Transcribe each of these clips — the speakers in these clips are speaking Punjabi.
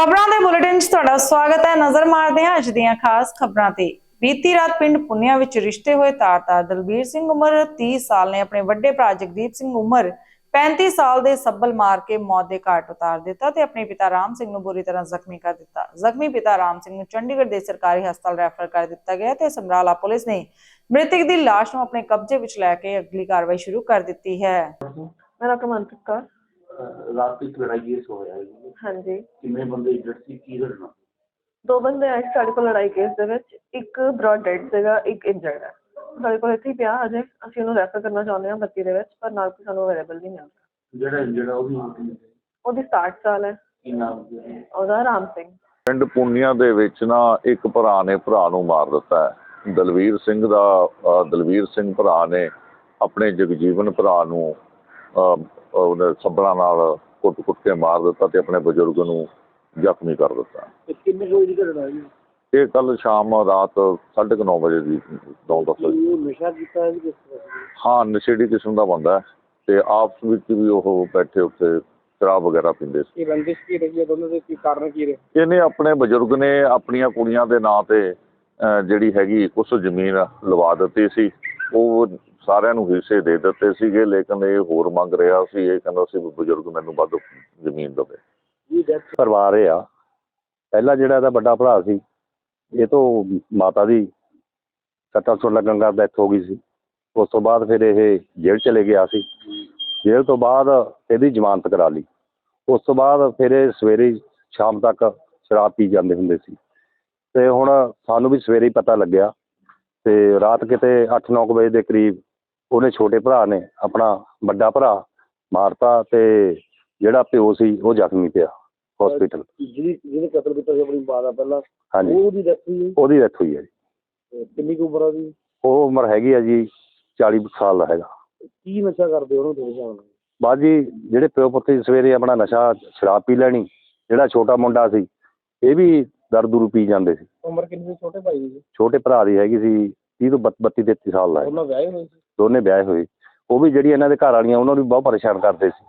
ਖਬਰਾਂ ਦੇ ਬੁਲੇਟਿਨ 'ਚ ਤੁਹਾਡਾ ਸਵਾਗਤ ਹੈ। ਨਜ਼ਰ ਮਾਰਦੇ ਹਾਂ ਅੱਜ ਦੀਆਂ ਖਾਸ ਖਬਰਾਂ ਤੇ। ਬੀਤੀ ਰਾਤ ਪਿੰਡ ਪੁੰਨਿਆ ਵਿੱਚ ਰਿਸ਼ਤੇ ਹੋਏ ਤਾਰ-ਤਾਰ ਦਲਬੀਰ ਸਿੰਘ ਉਮਰ 30 ਸਾਲ ਨੇ ਆਪਣੇ ਵੱਡੇ ਭਰਾ ਜਗਦੀਪ ਸਿੰਘ ਉਮਰ 35 ਸਾਲ ਦੇ ਸੱਬਲ ਮਾਰ ਕੇ ਮੌਤ ਦੇ ਘਾਟ ਉਤਾਰ ਦਿੱਤਾ ਤੇ ਆਪਣੇ ਪਿਤਾ ਰਾਮ ਸਿੰਘ ਨੂੰ ਬੁਰੀ ਤਰ੍ਹਾਂ ਜ਼ਖਮੀ ਕਰ ਦਿੱਤਾ। ਜ਼ਖਮੀ ਪਿਤਾ ਰਾਮ ਸਿੰਘ ਨੂੰ ਚੰਡੀਗੜ੍ਹ ਦੇ ਸਰਕਾਰੀ ਹਸਪਤਾਲ ਰੈਫਰ ਕਰ ਦਿੱਤਾ ਗਿਆ ਤੇ ਸਮਰਾਲਾ ਪੁਲਿਸ ਨੇ ਮ੍ਰਿਤਕ ਦੀ ਲਾਸ਼ ਨੂੰ ਆਪਣੇ ਕਬਜ਼ੇ ਵਿੱਚ ਲੈ ਕੇ ਅਗਲੀ ਕਾਰਵਾਈ ਸ਼ੁਰੂ ਕਰ ਦਿੱਤੀ ਹੈ। ਮੇਰਾ ਕਮੰਤਕ ਕੌਰ। ਰਾਤ ਇੱਕ ਲੜਾਈ ਕੇਸ ਹੋਇਆ ਹੈ। ਹਾਂਜੀ। ਕਿੰਨੇ ਬੰਦੇ ਇੰਜਰਡ ਸੀ ਕੀ ਲੜਨਾ ਦੋ ਬੰਦੇ ਆਏ ਸੀ ਸਾਡੇ ਕੋਲ ਲੜਾਈ ਕੇਸ ਦੇ ਵਿੱਚ ਇੱਕ ਬ੍ਰੌਡ ਡੈਡ ਸੀਗਾ ਇੱਕ ਇੰਜਰਡ ਹੈ। ਸਾਡੇ ਕੋਲ ਇੱਥੇ ਹੀ ਪਿਆ ਅਜੇ ਅਸੀਂ ਉਹਨੂੰ ਰੈਫਰ ਕਰਨਾ ਚਾਹੁੰਦੇ ਹਾਂ ਬੱਤੀ ਦੇ ਵਿੱਚ ਪਰ ਨਾਲ ਕੋਈ ਸਾਨੂੰ ਅਵੇਲੇਬਲ ਨਹੀਂ ਮਿਲਦਾ ਜਿਹੜਾ ਇੰਜਰਡ ਆ ਉਹ ਵੀ ਉਲਟੀ ਹੈ। ਉਹਦੀ 60 ਸਾਲ ਹੈ। ਕੀ ਨਾਮ ਸੀ ਉਹਦਾ? ਰਾਮ ਸਿੰਘ। ਪਿੰਡ ਪੁੰਨੀਆਂ ਦੇ ਵਿੱਚ ਨਾ ਇੱਕ ਭਰਾ ਨੇ ਭਰਾ ਨੂੰ ਮਾਰ ਦਿੱਤਾ ਹੈ। ਦਲਵੀਰ ਸਿੰਘ ਦਾ ਦਲਵੀਰ ਸਿੰਘ ਭਰਾ ਨੇ ਆਪਣੇ ਜਗਜੀਵਨ ਭਰਾ ਨੂੰ ਉਹਨੇ ਸੱਬਲਾਂ ਨਾਲ ਕੁੱਟ-ਕੁੱਟ ਕੇ ਮਾਰ ਦਿੱਤਾ ਤੇ ਆਪਣੇ ਬਜ਼ੁਰਗ ਨੂੰ ਜ਼ਖਮੀ ਕਰ ਦਿੱਤਾ। ਤੇ ਕਿੰਨੇ ਕੋਈ ਦੀ ਘਟਨਾ ਹੈ ਜੀ ਇਹ ਕੱਲ ਸ਼ਾਮ ਰਾਤ 9:30 ਵਜੇ ਦੀ ਵਜੇ। ਉਹ ਨਸ਼ਾ ਕੀਤਾ ਹੈ ਜੀ ਕਿਸ ਤਰ੍ਹਾਂ ਹਾਂ ਨਸ਼ੇੜੀ ਕਿਸਮ ਦਾ ਬੰਦਾ ਹੈ ਤੇ ਆਪਸ ਵਿੱਚ ਵੀ ਉਹ ਬੈਠੇ ਉੱਤੇ ਸ਼ਰਾਬ ਵਗੈਰਾ ਪੀਂਦੇ ਸੀ। ਇਹ ਰੰਜਿਸ਼ ਕੀ ਰਹੀ ਹੈ? ਦੋਨੋਂ ਦੇ ਕੀ ਕਾਰਨ ਕੀ ਰਹੇ? ਇਹਨੇ ਆਪਣੇ ਬਜ਼ੁਰਗ ਨੇ ਆਪਣੀਆਂ ਕੁੜੀਆਂ ਦੇ ਨਾਂ ਤੇ ਅਹ, ਜਿਹੜੀ ਹੈਗੀ ਕੁਛ ਜ਼ਮੀਨ ਲਵਾ ਦਿੱਤੀ ਸੀ। ਉਹ ਸਾਰਿਆਂ ਨੂੰ ਹਿੱਸੇ ਦੇ ਦਿੱਤੇ ਸੀਗੇ, ਲੇਕਿਨ ਇਹ ਹੋਰ ਮੰਗ ਰਿਹਾ ਸੀ, ਇਹ ਕਹਿੰਦਾ ਸੀ ਵੀ ਬਜ਼ੁਰਗ ਮੈਨੂੰ ਵੱਧ ਜ਼ਮੀਨ ਦੇਵੇ। ਜੀ ਡੈਥ ਪਰਿਵਾਰ ਇਹ ਆ। ਪਹਿਲਾ ਜਿਹੜਾ ਇਹਦਾ ਵੱਡਾ ਭਰਾ ਸੀ, ਇਹ ਤੋਂ ਮਾਤਾ ਦੀ ਸੱਟਾਂ ਸੁੱਟ ਲੱਗਣ ਦਾ ਡੈਥ ਹੋ ਗਈ ਸੀ। ਉਸ ਤੋਂ ਬਾਅਦ ਫਿਰ ਇਹ ਜੇਲ੍ਹ ਚਲੇ ਗਿਆ ਸੀ। ਜੇਲ੍ਹ ਤੋਂ ਬਾਅਦ ਇਹਦੀ ਜ਼ਮਾਨਤ ਕਰਾ ਲਈ। ਉਸ ਤੋਂ ਬਾਅਦ ਫਿਰ ਇਹ ਸਵੇਰੇ ਸ਼ਾਮ ਤੱਕ ਸ਼ਰਾਬ ਪੀ ਜਾਂਦੇ ਹੁੰਦੇ ਸੀ। ਤੇ ਹੁਣ ਸਾਨੂੰ ਵੀ ਸਵੇਰੇ ਹੀ ਪਤਾ ਲੱਗਿਆ ਤੇ ਰਾਤ ਕਿਤੇ 8-9 ਵਜੇ ਦੇ ਕਰੀਬ ਉਹਨੇ ਛੋਟੇ ਭਰਾ ਨੇ ਆਪਣਾ ਵੱਡਾ ਭਰਾ ਮਾਰਤਾ ਤੇ ਜਿਹੜਾ ਪਿਓ ਸੀ ਉਹ ਜ਼ਖਮੀ ਪਿਆ ਹਸਪੀਟਲ ਜਿਹਦੀ ਜਿਹਨੇ ਕਤਲ ਕੀਤਾ ਸੀ ਆਪਣੀ ਮਾਂ ਦਾ ਪਹਿਲਾਂ ਹਾਂਜੀ। ਉਹਦੀ ਡੈਥ ਹੋਈ ਉਹਦੀ ਡੈਥ ਹੋਈ ਹੈ ਜੀ। ਕਿੰਨੀ ਕੁ ਉਮਰ ਆ ਉਹ ਉਮਰ ਹੈਗੀ ਆ ਜੀ 40 ਕੁ ਸਾਲ ਦਾ ਹੈਗਾ। ਕੀ ਨਸ਼ਾ ਕਰਦੇ ਉਹਨੂੰ ਤੁਹਾਡੇ ਹਿਸਾਬ ਨਾਲ ਬਾਅਦ ਜੀ ਜਿਹੜੇ ਪਿਓ ਪੁੱਤ ਸਵੇਰੇ ਆਪਣਾ ਨਸ਼ਾ ਸ਼ਰਾਬ ਪੀ ਲੈਣੀ ਜਿਹੜਾ ਛੋਟਾ ਮੁੰਡਾ ਸੀ ਇਹ ਵੀ ਦਰ ਦੂਰ ਪੀ ਜਾਂਦੇ ਸੀ। ਉਮਰ ਕਿੰਨੀ ਸੀ? ਛੋਟੇ ਭਾਈ ਦੀ ਛੋਟੇ ਭਰਾ ਦੀ ਹੈਗੀ ਸੀ 30 ਤੋਂ 32 33 ਸਾਲ ਦਾ ਹੈ ਉਹਨਾਂ ਵਿਆਹੇ ਹੋਏ ਦੋਨੇ ਵਿਆਹੇ ਹੋਏ। ਉਹ ਵੀ ਜਿਹੜੀ ਇਹਨਾਂ ਦੇ ਘਰ ਵਾਲੀਆਂ ਉਹਨਾਂ ਨੂੰ ਵੀ ਬਹੁਤ ਪਰੇਸ਼ਾਨ ਕਰਦੇ ਸੀ।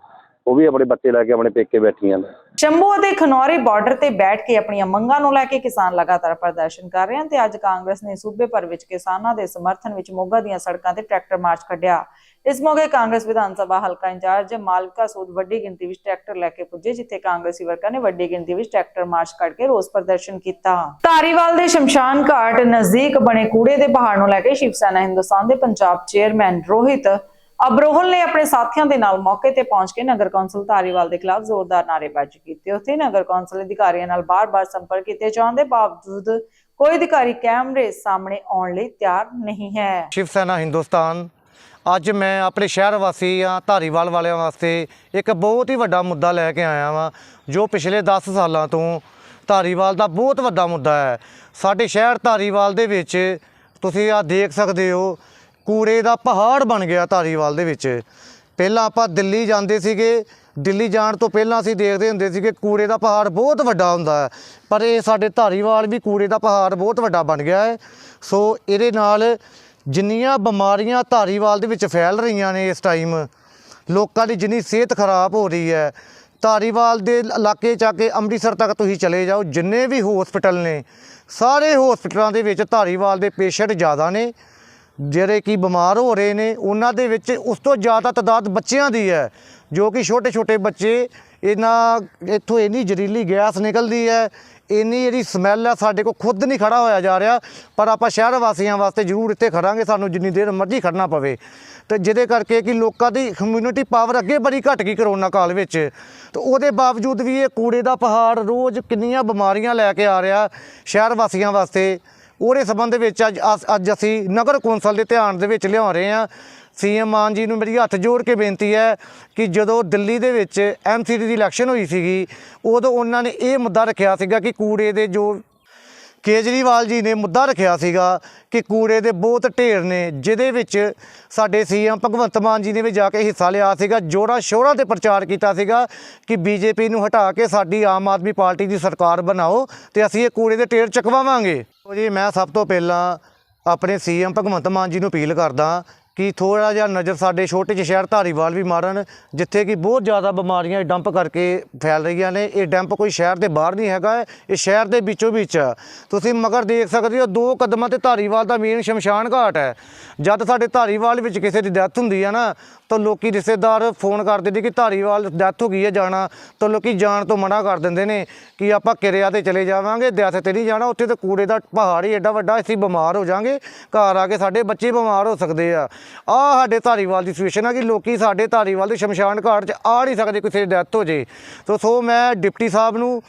ਉਹ ਵੀ ਆਪਣੇ ਬੱਚੇ ਲੈ ਕੇ ਆਪਣੇ ਪੇਕੇ ਬੈਠੀਆਂ ਨੇ। ਸ਼ੰਭੂ ਅਤੇ ਖਨੌਰੀ ਬਾਰਡਰ ਤੇ ਬੈਠ ਕੇ ਆਪਣੀਆਂ ਮੰਗਾਂ ਨੂੰ ਲੈ ਕੇ ਕਿਸਾਨ ਲਗਾਤਾਰ ਪ੍ਰਦਰਸ਼ਨ ਕਰ ਰਹੇ ਹਨ ਤੇ ਅੱਜ ਕਾਂਗਰਸ ਨੇ ਸੂਬੇ ਭਰ ਵਿੱਚ ਕਿਸਾਨਾਂ ਦੇ ਸਮਰਥਨ ਵਿੱਚ ਮੋਗਾ ਦੀਆਂ ਸੜਕਾਂ ਤੇ ਟਰੈਕਟਰ ਮਾਰਚ ਕੱਢਿਆ। ਇਸ ਮੌਕੇ ਕਾਂਗਰਸ ਵਿਧਾਨ ਸਭਾ ਹਲਕਾ ਇੰਚਾਰਜ ਮਾਲਕਾ ਸੂਦ ਵੱਡੀ ਗਿਣਤੀ ਵਿੱਚ ਟਰੈਕਟਰ ਲੈ ਕੇ ਪੁੱਜੇ, ਜਿੱਥੇ ਕਾਂਗਰਸੀ ਵਰਕਰਾਂ ਨੇ ਵੱਡੀ ਗਿਣਤੀ ਵਿੱਚ ਟਰੈਕਟਰ ਮਾਰਚ ਕੱਢ ਕੇ ਰੋਸ ਪ੍ਰਦਰਸ਼ਨ ਕੀਤਾ। ਧਾਰੀਵਾਲ ਦੇ ਸ਼ਮਸ਼ਾਨ ਘਾਟ ਨਜ਼ਦੀਕ ਬਣੇ ਕੂੜੇ ਦੇ ਪਹਾੜ ਨੂੰ ਲੈ ਕੇ ਸ਼ਿਵ ਸੈਨਾ ਹਿੰਦੁਸਤਾਨ ਦੇ ਪੰਜਾਬ ਚੇਅਰਮੈਨ ਰੋਹਿਤ ਅਬਰੋਹਲ ਨੇ ਆਪਣੇ ਸਾਥੀਆਂ ਦੇ ਨਾਲ ਮੌਕੇ ਤੇ ਪਹੁੰਚ ਕੇ ਨਗਰ ਕੌਂਸਲ ਧਾਰੀਵਾਲ ਦੇ ਖਿਲਾਫ ਜ਼ੋਰਦਾਰ ਨਾਅਰੇਬਾਜ਼ੀ ਕੀਤੀ। ਉੱਥੇ ਨਗਰ ਕੌਂਸਲ ਅਧਿਕਾਰੀਆਂ ਨਾਲ ਬਾਰ-ਬਾਰ ਸੰਪਰਕ ਕੀਤੇ ਜਾਣ ਦੇ ਬਾਵਜੂਦ ਕੋਈ ਅਧਿਕਾਰੀ ਕੈਮਰੇ ਸਾਹਮਣੇ ਆਉਣ ਲਈ ਤਿਆਰ ਨਹੀਂ ਹੈ। ਸ਼ਿਵ ਸੈਨਾ ਹਿੰਦੁਸਤਾਨ, ਅੱਜ ਮੈਂ ਆਪਣੇ ਸ਼ਹਿਰ ਵਾਸੀਆਂ, ਧਾਰੀਵਾਲ ਵਾਲਿਆਂ ਵਾਸਤੇ ਇੱਕ ਬਹੁਤ ਹੀ ਵੱਡਾ ਮੁੱਦਾ ਲੈ ਕੇ ਆਇਆ ਵਾਂ, ਜੋ ਪਿਛਲੇ 10 ਸਾਲਾਂ ਤੋਂ ਧਾਰੀਵਾਲ ਦਾ ਬਹੁਤ ਵੱਡਾ ਮੁੱਦਾ ਹੈ। ਸਾਡੇ ਸ਼ਹਿਰ ਧਾਰੀਵਾਲ ਦੇ ਵਿੱਚ ਤੁਸੀਂ ਆ ਦੇਖ ਸਕਦੇ ਹੋ ਕੂੜੇ ਦਾ ਪਹਾੜ ਬਣ ਗਿਆ ਧਾਰੀਵਾਲ ਦੇ ਵਿੱਚ। ਪਹਿਲਾਂ ਆਪਾਂ ਦਿੱਲੀ ਜਾਂਦੇ ਸੀਗੇ। ਦਿੱਲੀ ਜਾਣ ਤੋਂ ਪਹਿਲਾਂ ਅਸੀਂ ਦੇਖਦੇ ਹੁੰਦੇ ਸੀਗੇ ਕੂੜੇ ਦਾ ਪਹਾੜ ਬਹੁਤ ਵੱਡਾ ਹੁੰਦਾ ਹੈ। ਪਰ ਇਹ ਸਾਡੇ ਧਾਰੀਵਾਲ ਵੀ ਕੂੜੇ ਦਾ ਪਹਾੜ ਬਹੁਤ ਵੱਡਾ ਬਣ ਗਿਆ ਹੈ। ਸੋ ਇਹਦੇ ਨਾਲ ਜਿੰਨੀਆਂ ਬਿਮਾਰੀਆਂ ਧਾਰੀਵਾਲ ਦੇ ਵਿੱਚ ਫੈਲ ਰਹੀਆਂ ਨੇ ਇਸ ਟਾਈਮ, ਲੋਕਾਂ ਦੀ ਜਿੰਨੀ ਸਿਹਤ ਖਰਾਬ ਹੋ ਰਹੀ ਹੈ, ਧਾਰੀਵਾਲ ਦੇ ਇਲਾਕੇ ਚ ਆ ਕੇ ਅੰਮ੍ਰਿਤਸਰ ਤੱਕ ਤੁਸੀਂ ਚਲੇ ਜਾਓ, ਜਿੰਨੇ ਵੀ ਹਸਪੀਟਲ ਨੇ, ਸਾਰੇ ਹਸਪੀਟਲਾਂ ਦੇ ਵਿੱਚ ਧਾਰੀਵਾਲ ਦੇ ਪੇਸ਼ੈਂਟ ਜ਼ਿਆਦਾ ਨੇ। ਜਿਹੜੇ ਕਿ ਬਿਮਾਰ ਹੋ ਰਹੇ ਨੇ, ਉਹਨਾਂ ਦੇ ਵਿੱਚ ਉਸ ਤੋਂ ਜ਼ਿਆਦਾ ਤਾਦਾਦ ਬੱਚਿਆਂ ਦੀ ਹੈ, ਜੋ ਕਿ ਛੋਟੇ ਛੋਟੇ ਬੱਚੇ, ਇਹਨਾਂ ਇੱਥੋਂ ਇੰਨੀ ਜ਼ਹਿਰੀਲੀ ਗੈਸ ਨਿਕਲਦੀ ਹੈ, ਇੰਨੀ ਜਿਹੜੀ ਸਮੈਲ ਹੈ ਸਾਡੇ ਕੋਲ ਖੁਦ ਨਹੀਂ ਖੜਾ ਹੋਇਆ ਜਾ ਰਿਹਾ, ਪਰ ਆਪਾਂ ਸ਼ਹਿਰ ਵਾਸੀਆਂ ਵਾਸਤੇ ਜ਼ਰੂਰ ਇੱਥੇ ਖੜਾਂਗੇ, ਸਾਨੂੰ ਜਿੰਨੀ ਦੇਰ ਮਰਜ਼ੀ ਖੜਨਾ ਪਵੇ। ਤੇ ਜਿਹਦੇ ਕਰਕੇ ਕਿ ਲੋਕਾਂ ਦੀ ਕਮਿਊਨਿਟੀ ਪਾਵਰ ਅੱਗੇ ਬੜੀ ਘਟ ਗਈ ਕਰੋਨਾ ਕਾਲ ਵਿੱਚ। ਤੇ ਉਹਦੇ ਬਾਵਜੂਦ ਵੀ ਇਹ ਕੂੜੇ ਦਾ ਪਹਾੜ ਰੋਜ਼ ਕਿੰਨੀਆਂ ਬਿਮਾਰੀਆਂ ਲੈ ਕੇ ਆ ਰਿਹਾ ਸ਼ਹਿਰ ਵਾਸੀਆਂ ਵਾਸਤੇ। ਉਹਦੇ ਸੰਬੰਧ ਵਿੱਚ ਅੱਜ ਅਸ- ਅੱਜ ਅਸੀਂ ਨਗਰ ਕੌਂਸਲ ਦੇ ਧਿਆਨ ਦੇ ਵਿੱਚ ਲਿਆ ਰਹੇ ਹਾਂ। ਸੀਐਮ ਮਾਨ ਜੀ ਨੂੰ ਮੇਰੀ ਹੱਥ ਜੋੜ ਕੇ ਬੇਨਤੀ ਹੈ ਕਿ ਜਦੋਂ ਦਿੱਲੀ ਦੇ ਵਿੱਚ ਐਮਸੀਡੀ ਦੀ ਇਲੈਕਸ਼ਨ ਹੋਈ ਸੀਗੀ, ਉਦੋਂ ਉਹਨਾਂ ਨੇ ਇਹ ਮੁੱਦਾ ਰੱਖਿਆ ਸੀਗਾ ਕਿ ਕੂੜੇ ਦੇ ਜੋ ਕੇਜਰੀਵਾਲ ਜੀ ਨੇ ਮੁੱਦਾ ਰੱਖਿਆ ਸੀਗਾ ਕਿ ਕੂੜੇ ਦੇ ਬਹੁਤ ਢੇਰ ਨੇ, ਜਿਹਦੇ ਵਿੱਚ ਸਾਡੇ ਸੀਐਮ ਭਗਵੰਤ ਮਾਨ ਜੀ ਨੇ ਵੀ ਜਾ ਕੇ ਹਿੱਸਾ ਲਿਆ ਸੀਗਾ, ਜੋਰਾ ਸ਼ੋਰਾ ਤੇ ਪ੍ਰਚਾਰ ਕੀਤਾ ਸੀਗਾ ਕਿ ਬੀਜੇਪੀ ਨੂੰ ਹਟਾ ਕੇ ਸਾਡੀ ਆਮ ਆਦਮੀ ਪਾਰਟੀ ਦੀ ਸਰਕਾਰ ਬਣਾਓ ਤੇ ਅਸੀਂ ਇਹ ਕੂੜੇ ਦੇ ਢੇਰ ਚੁਕਵਾਵਾਂਗੇ। ਜੀ, ਮੈਂ ਸਭ ਤੋਂ ਪਹਿਲਾਂ ਆਪਣੇ ਸੀਐਮ ਭਗਵੰਤ ਮਾਨ ਜੀ ਨੂੰ ਅਪੀਲ ਕਰਦਾ ਕਿ ਥੋੜਾ ਜਿਹਾ ਨਜ਼ਰ ਸਾਡੇ ਛੋਟੇ ਜਿਹੇ ਸ਼ਹਿਰ ਧਾਰੀਵਾਲ ਵੀ ਮਾਰਨ, ਜਿੱਥੇ ਕਿ ਬਹੁਤ ਜ਼ਿਆਦਾ ਬਿਮਾਰੀਆਂ ਡੰਪ ਕਰਕੇ ਫੈਲ ਰਹੀਆਂ ਨੇ। ਇਹ ਡੰਪ ਕੋਈ ਸ਼ਹਿਰ ਦੇ ਬਾਹਰ ਨਹੀਂ ਹੈਗਾ, ਇਹ ਸ਼ਹਿਰ ਦੇ ਵਿੱਚੋਂ ਵਿੱਚ ਤੁਸੀਂ ਮਗਰ ਦੇਖ ਸਕਦੇ ਹੋ, ਦੋ ਕਦਮਾਂ ਤੇ ਧਾਰੀਵਾਲ ਦਾ ਮੇਨ ਸ਼ਮਸ਼ਾਨ ਘਾਟ ਹੈ। ਜਦ ਸਾਡੇ ਧਾਰੀਵਾਲ ਵਿੱਚ ਕਿਸੇ ਦੀ ਡੈਥ ਹੁੰਦੀ ਹੈ ਨਾ, ਤਾਂ ਲੋਕੀ ਰਿਸ਼ਤੇਦਾਰ ਫੋਨ ਕਰ ਦਿੰਦੇ ਕਿ ਧਾਰੀਵਾਲ ਡੈਥ ਹੋ ਗਈ ਹੈ ਜਾਣਾ, ਤਾਂ ਲੋਕੀ ਜਾਣ ਤੋਂ ਮਨਾ ਕਰ ਦਿੰਦੇ ਨੇ ਕਿ ਆਪਾਂ ਕਿਰਿਆ ਤੇ ਚਲੇ ਜਾਵਾਂਗੇ, ਡੈਥ ਤੇ ਨਹੀਂ ਜਾਣਾ, ਉੱਥੇ ਤਾਂ ਕੂੜੇ ਦਾ ਪਹਾੜ ਹੀ ਐਡਾ ਵੱਡਾ, ਅਸੀਂ ਬਿਮਾਰ ਹੋ ਜਾਾਂਗੇ, ਘਰ ਆ ਕੇ ਸਾਡੇ ਬੱਚੇ ਬਿਮਾਰ ਹੋ ਸਕਦੇ ਆ। ਆ ਸਾਡੇ ਧਾਰੀਵਾਲ ਦੀ ਸਿਚੁਏਸ਼ਨ ਆ ਕਿ ਲੋਕੀ ਸਾਡੇ ਧਾਰੀਵਾਲ ਦੇ ਸ਼ਮਸ਼ਾਨ ਘਾਟ 'ਚ ਆ ਨਹੀਂ ਸਕਦੇ ਕਿਸੇ ਡੈਥ ਹੋ ਜੇ। ਤੋ, ਸੋ ਮੈਂ ਡਿਪਟੀ ਸਾਹਿਬ ਨੂੰ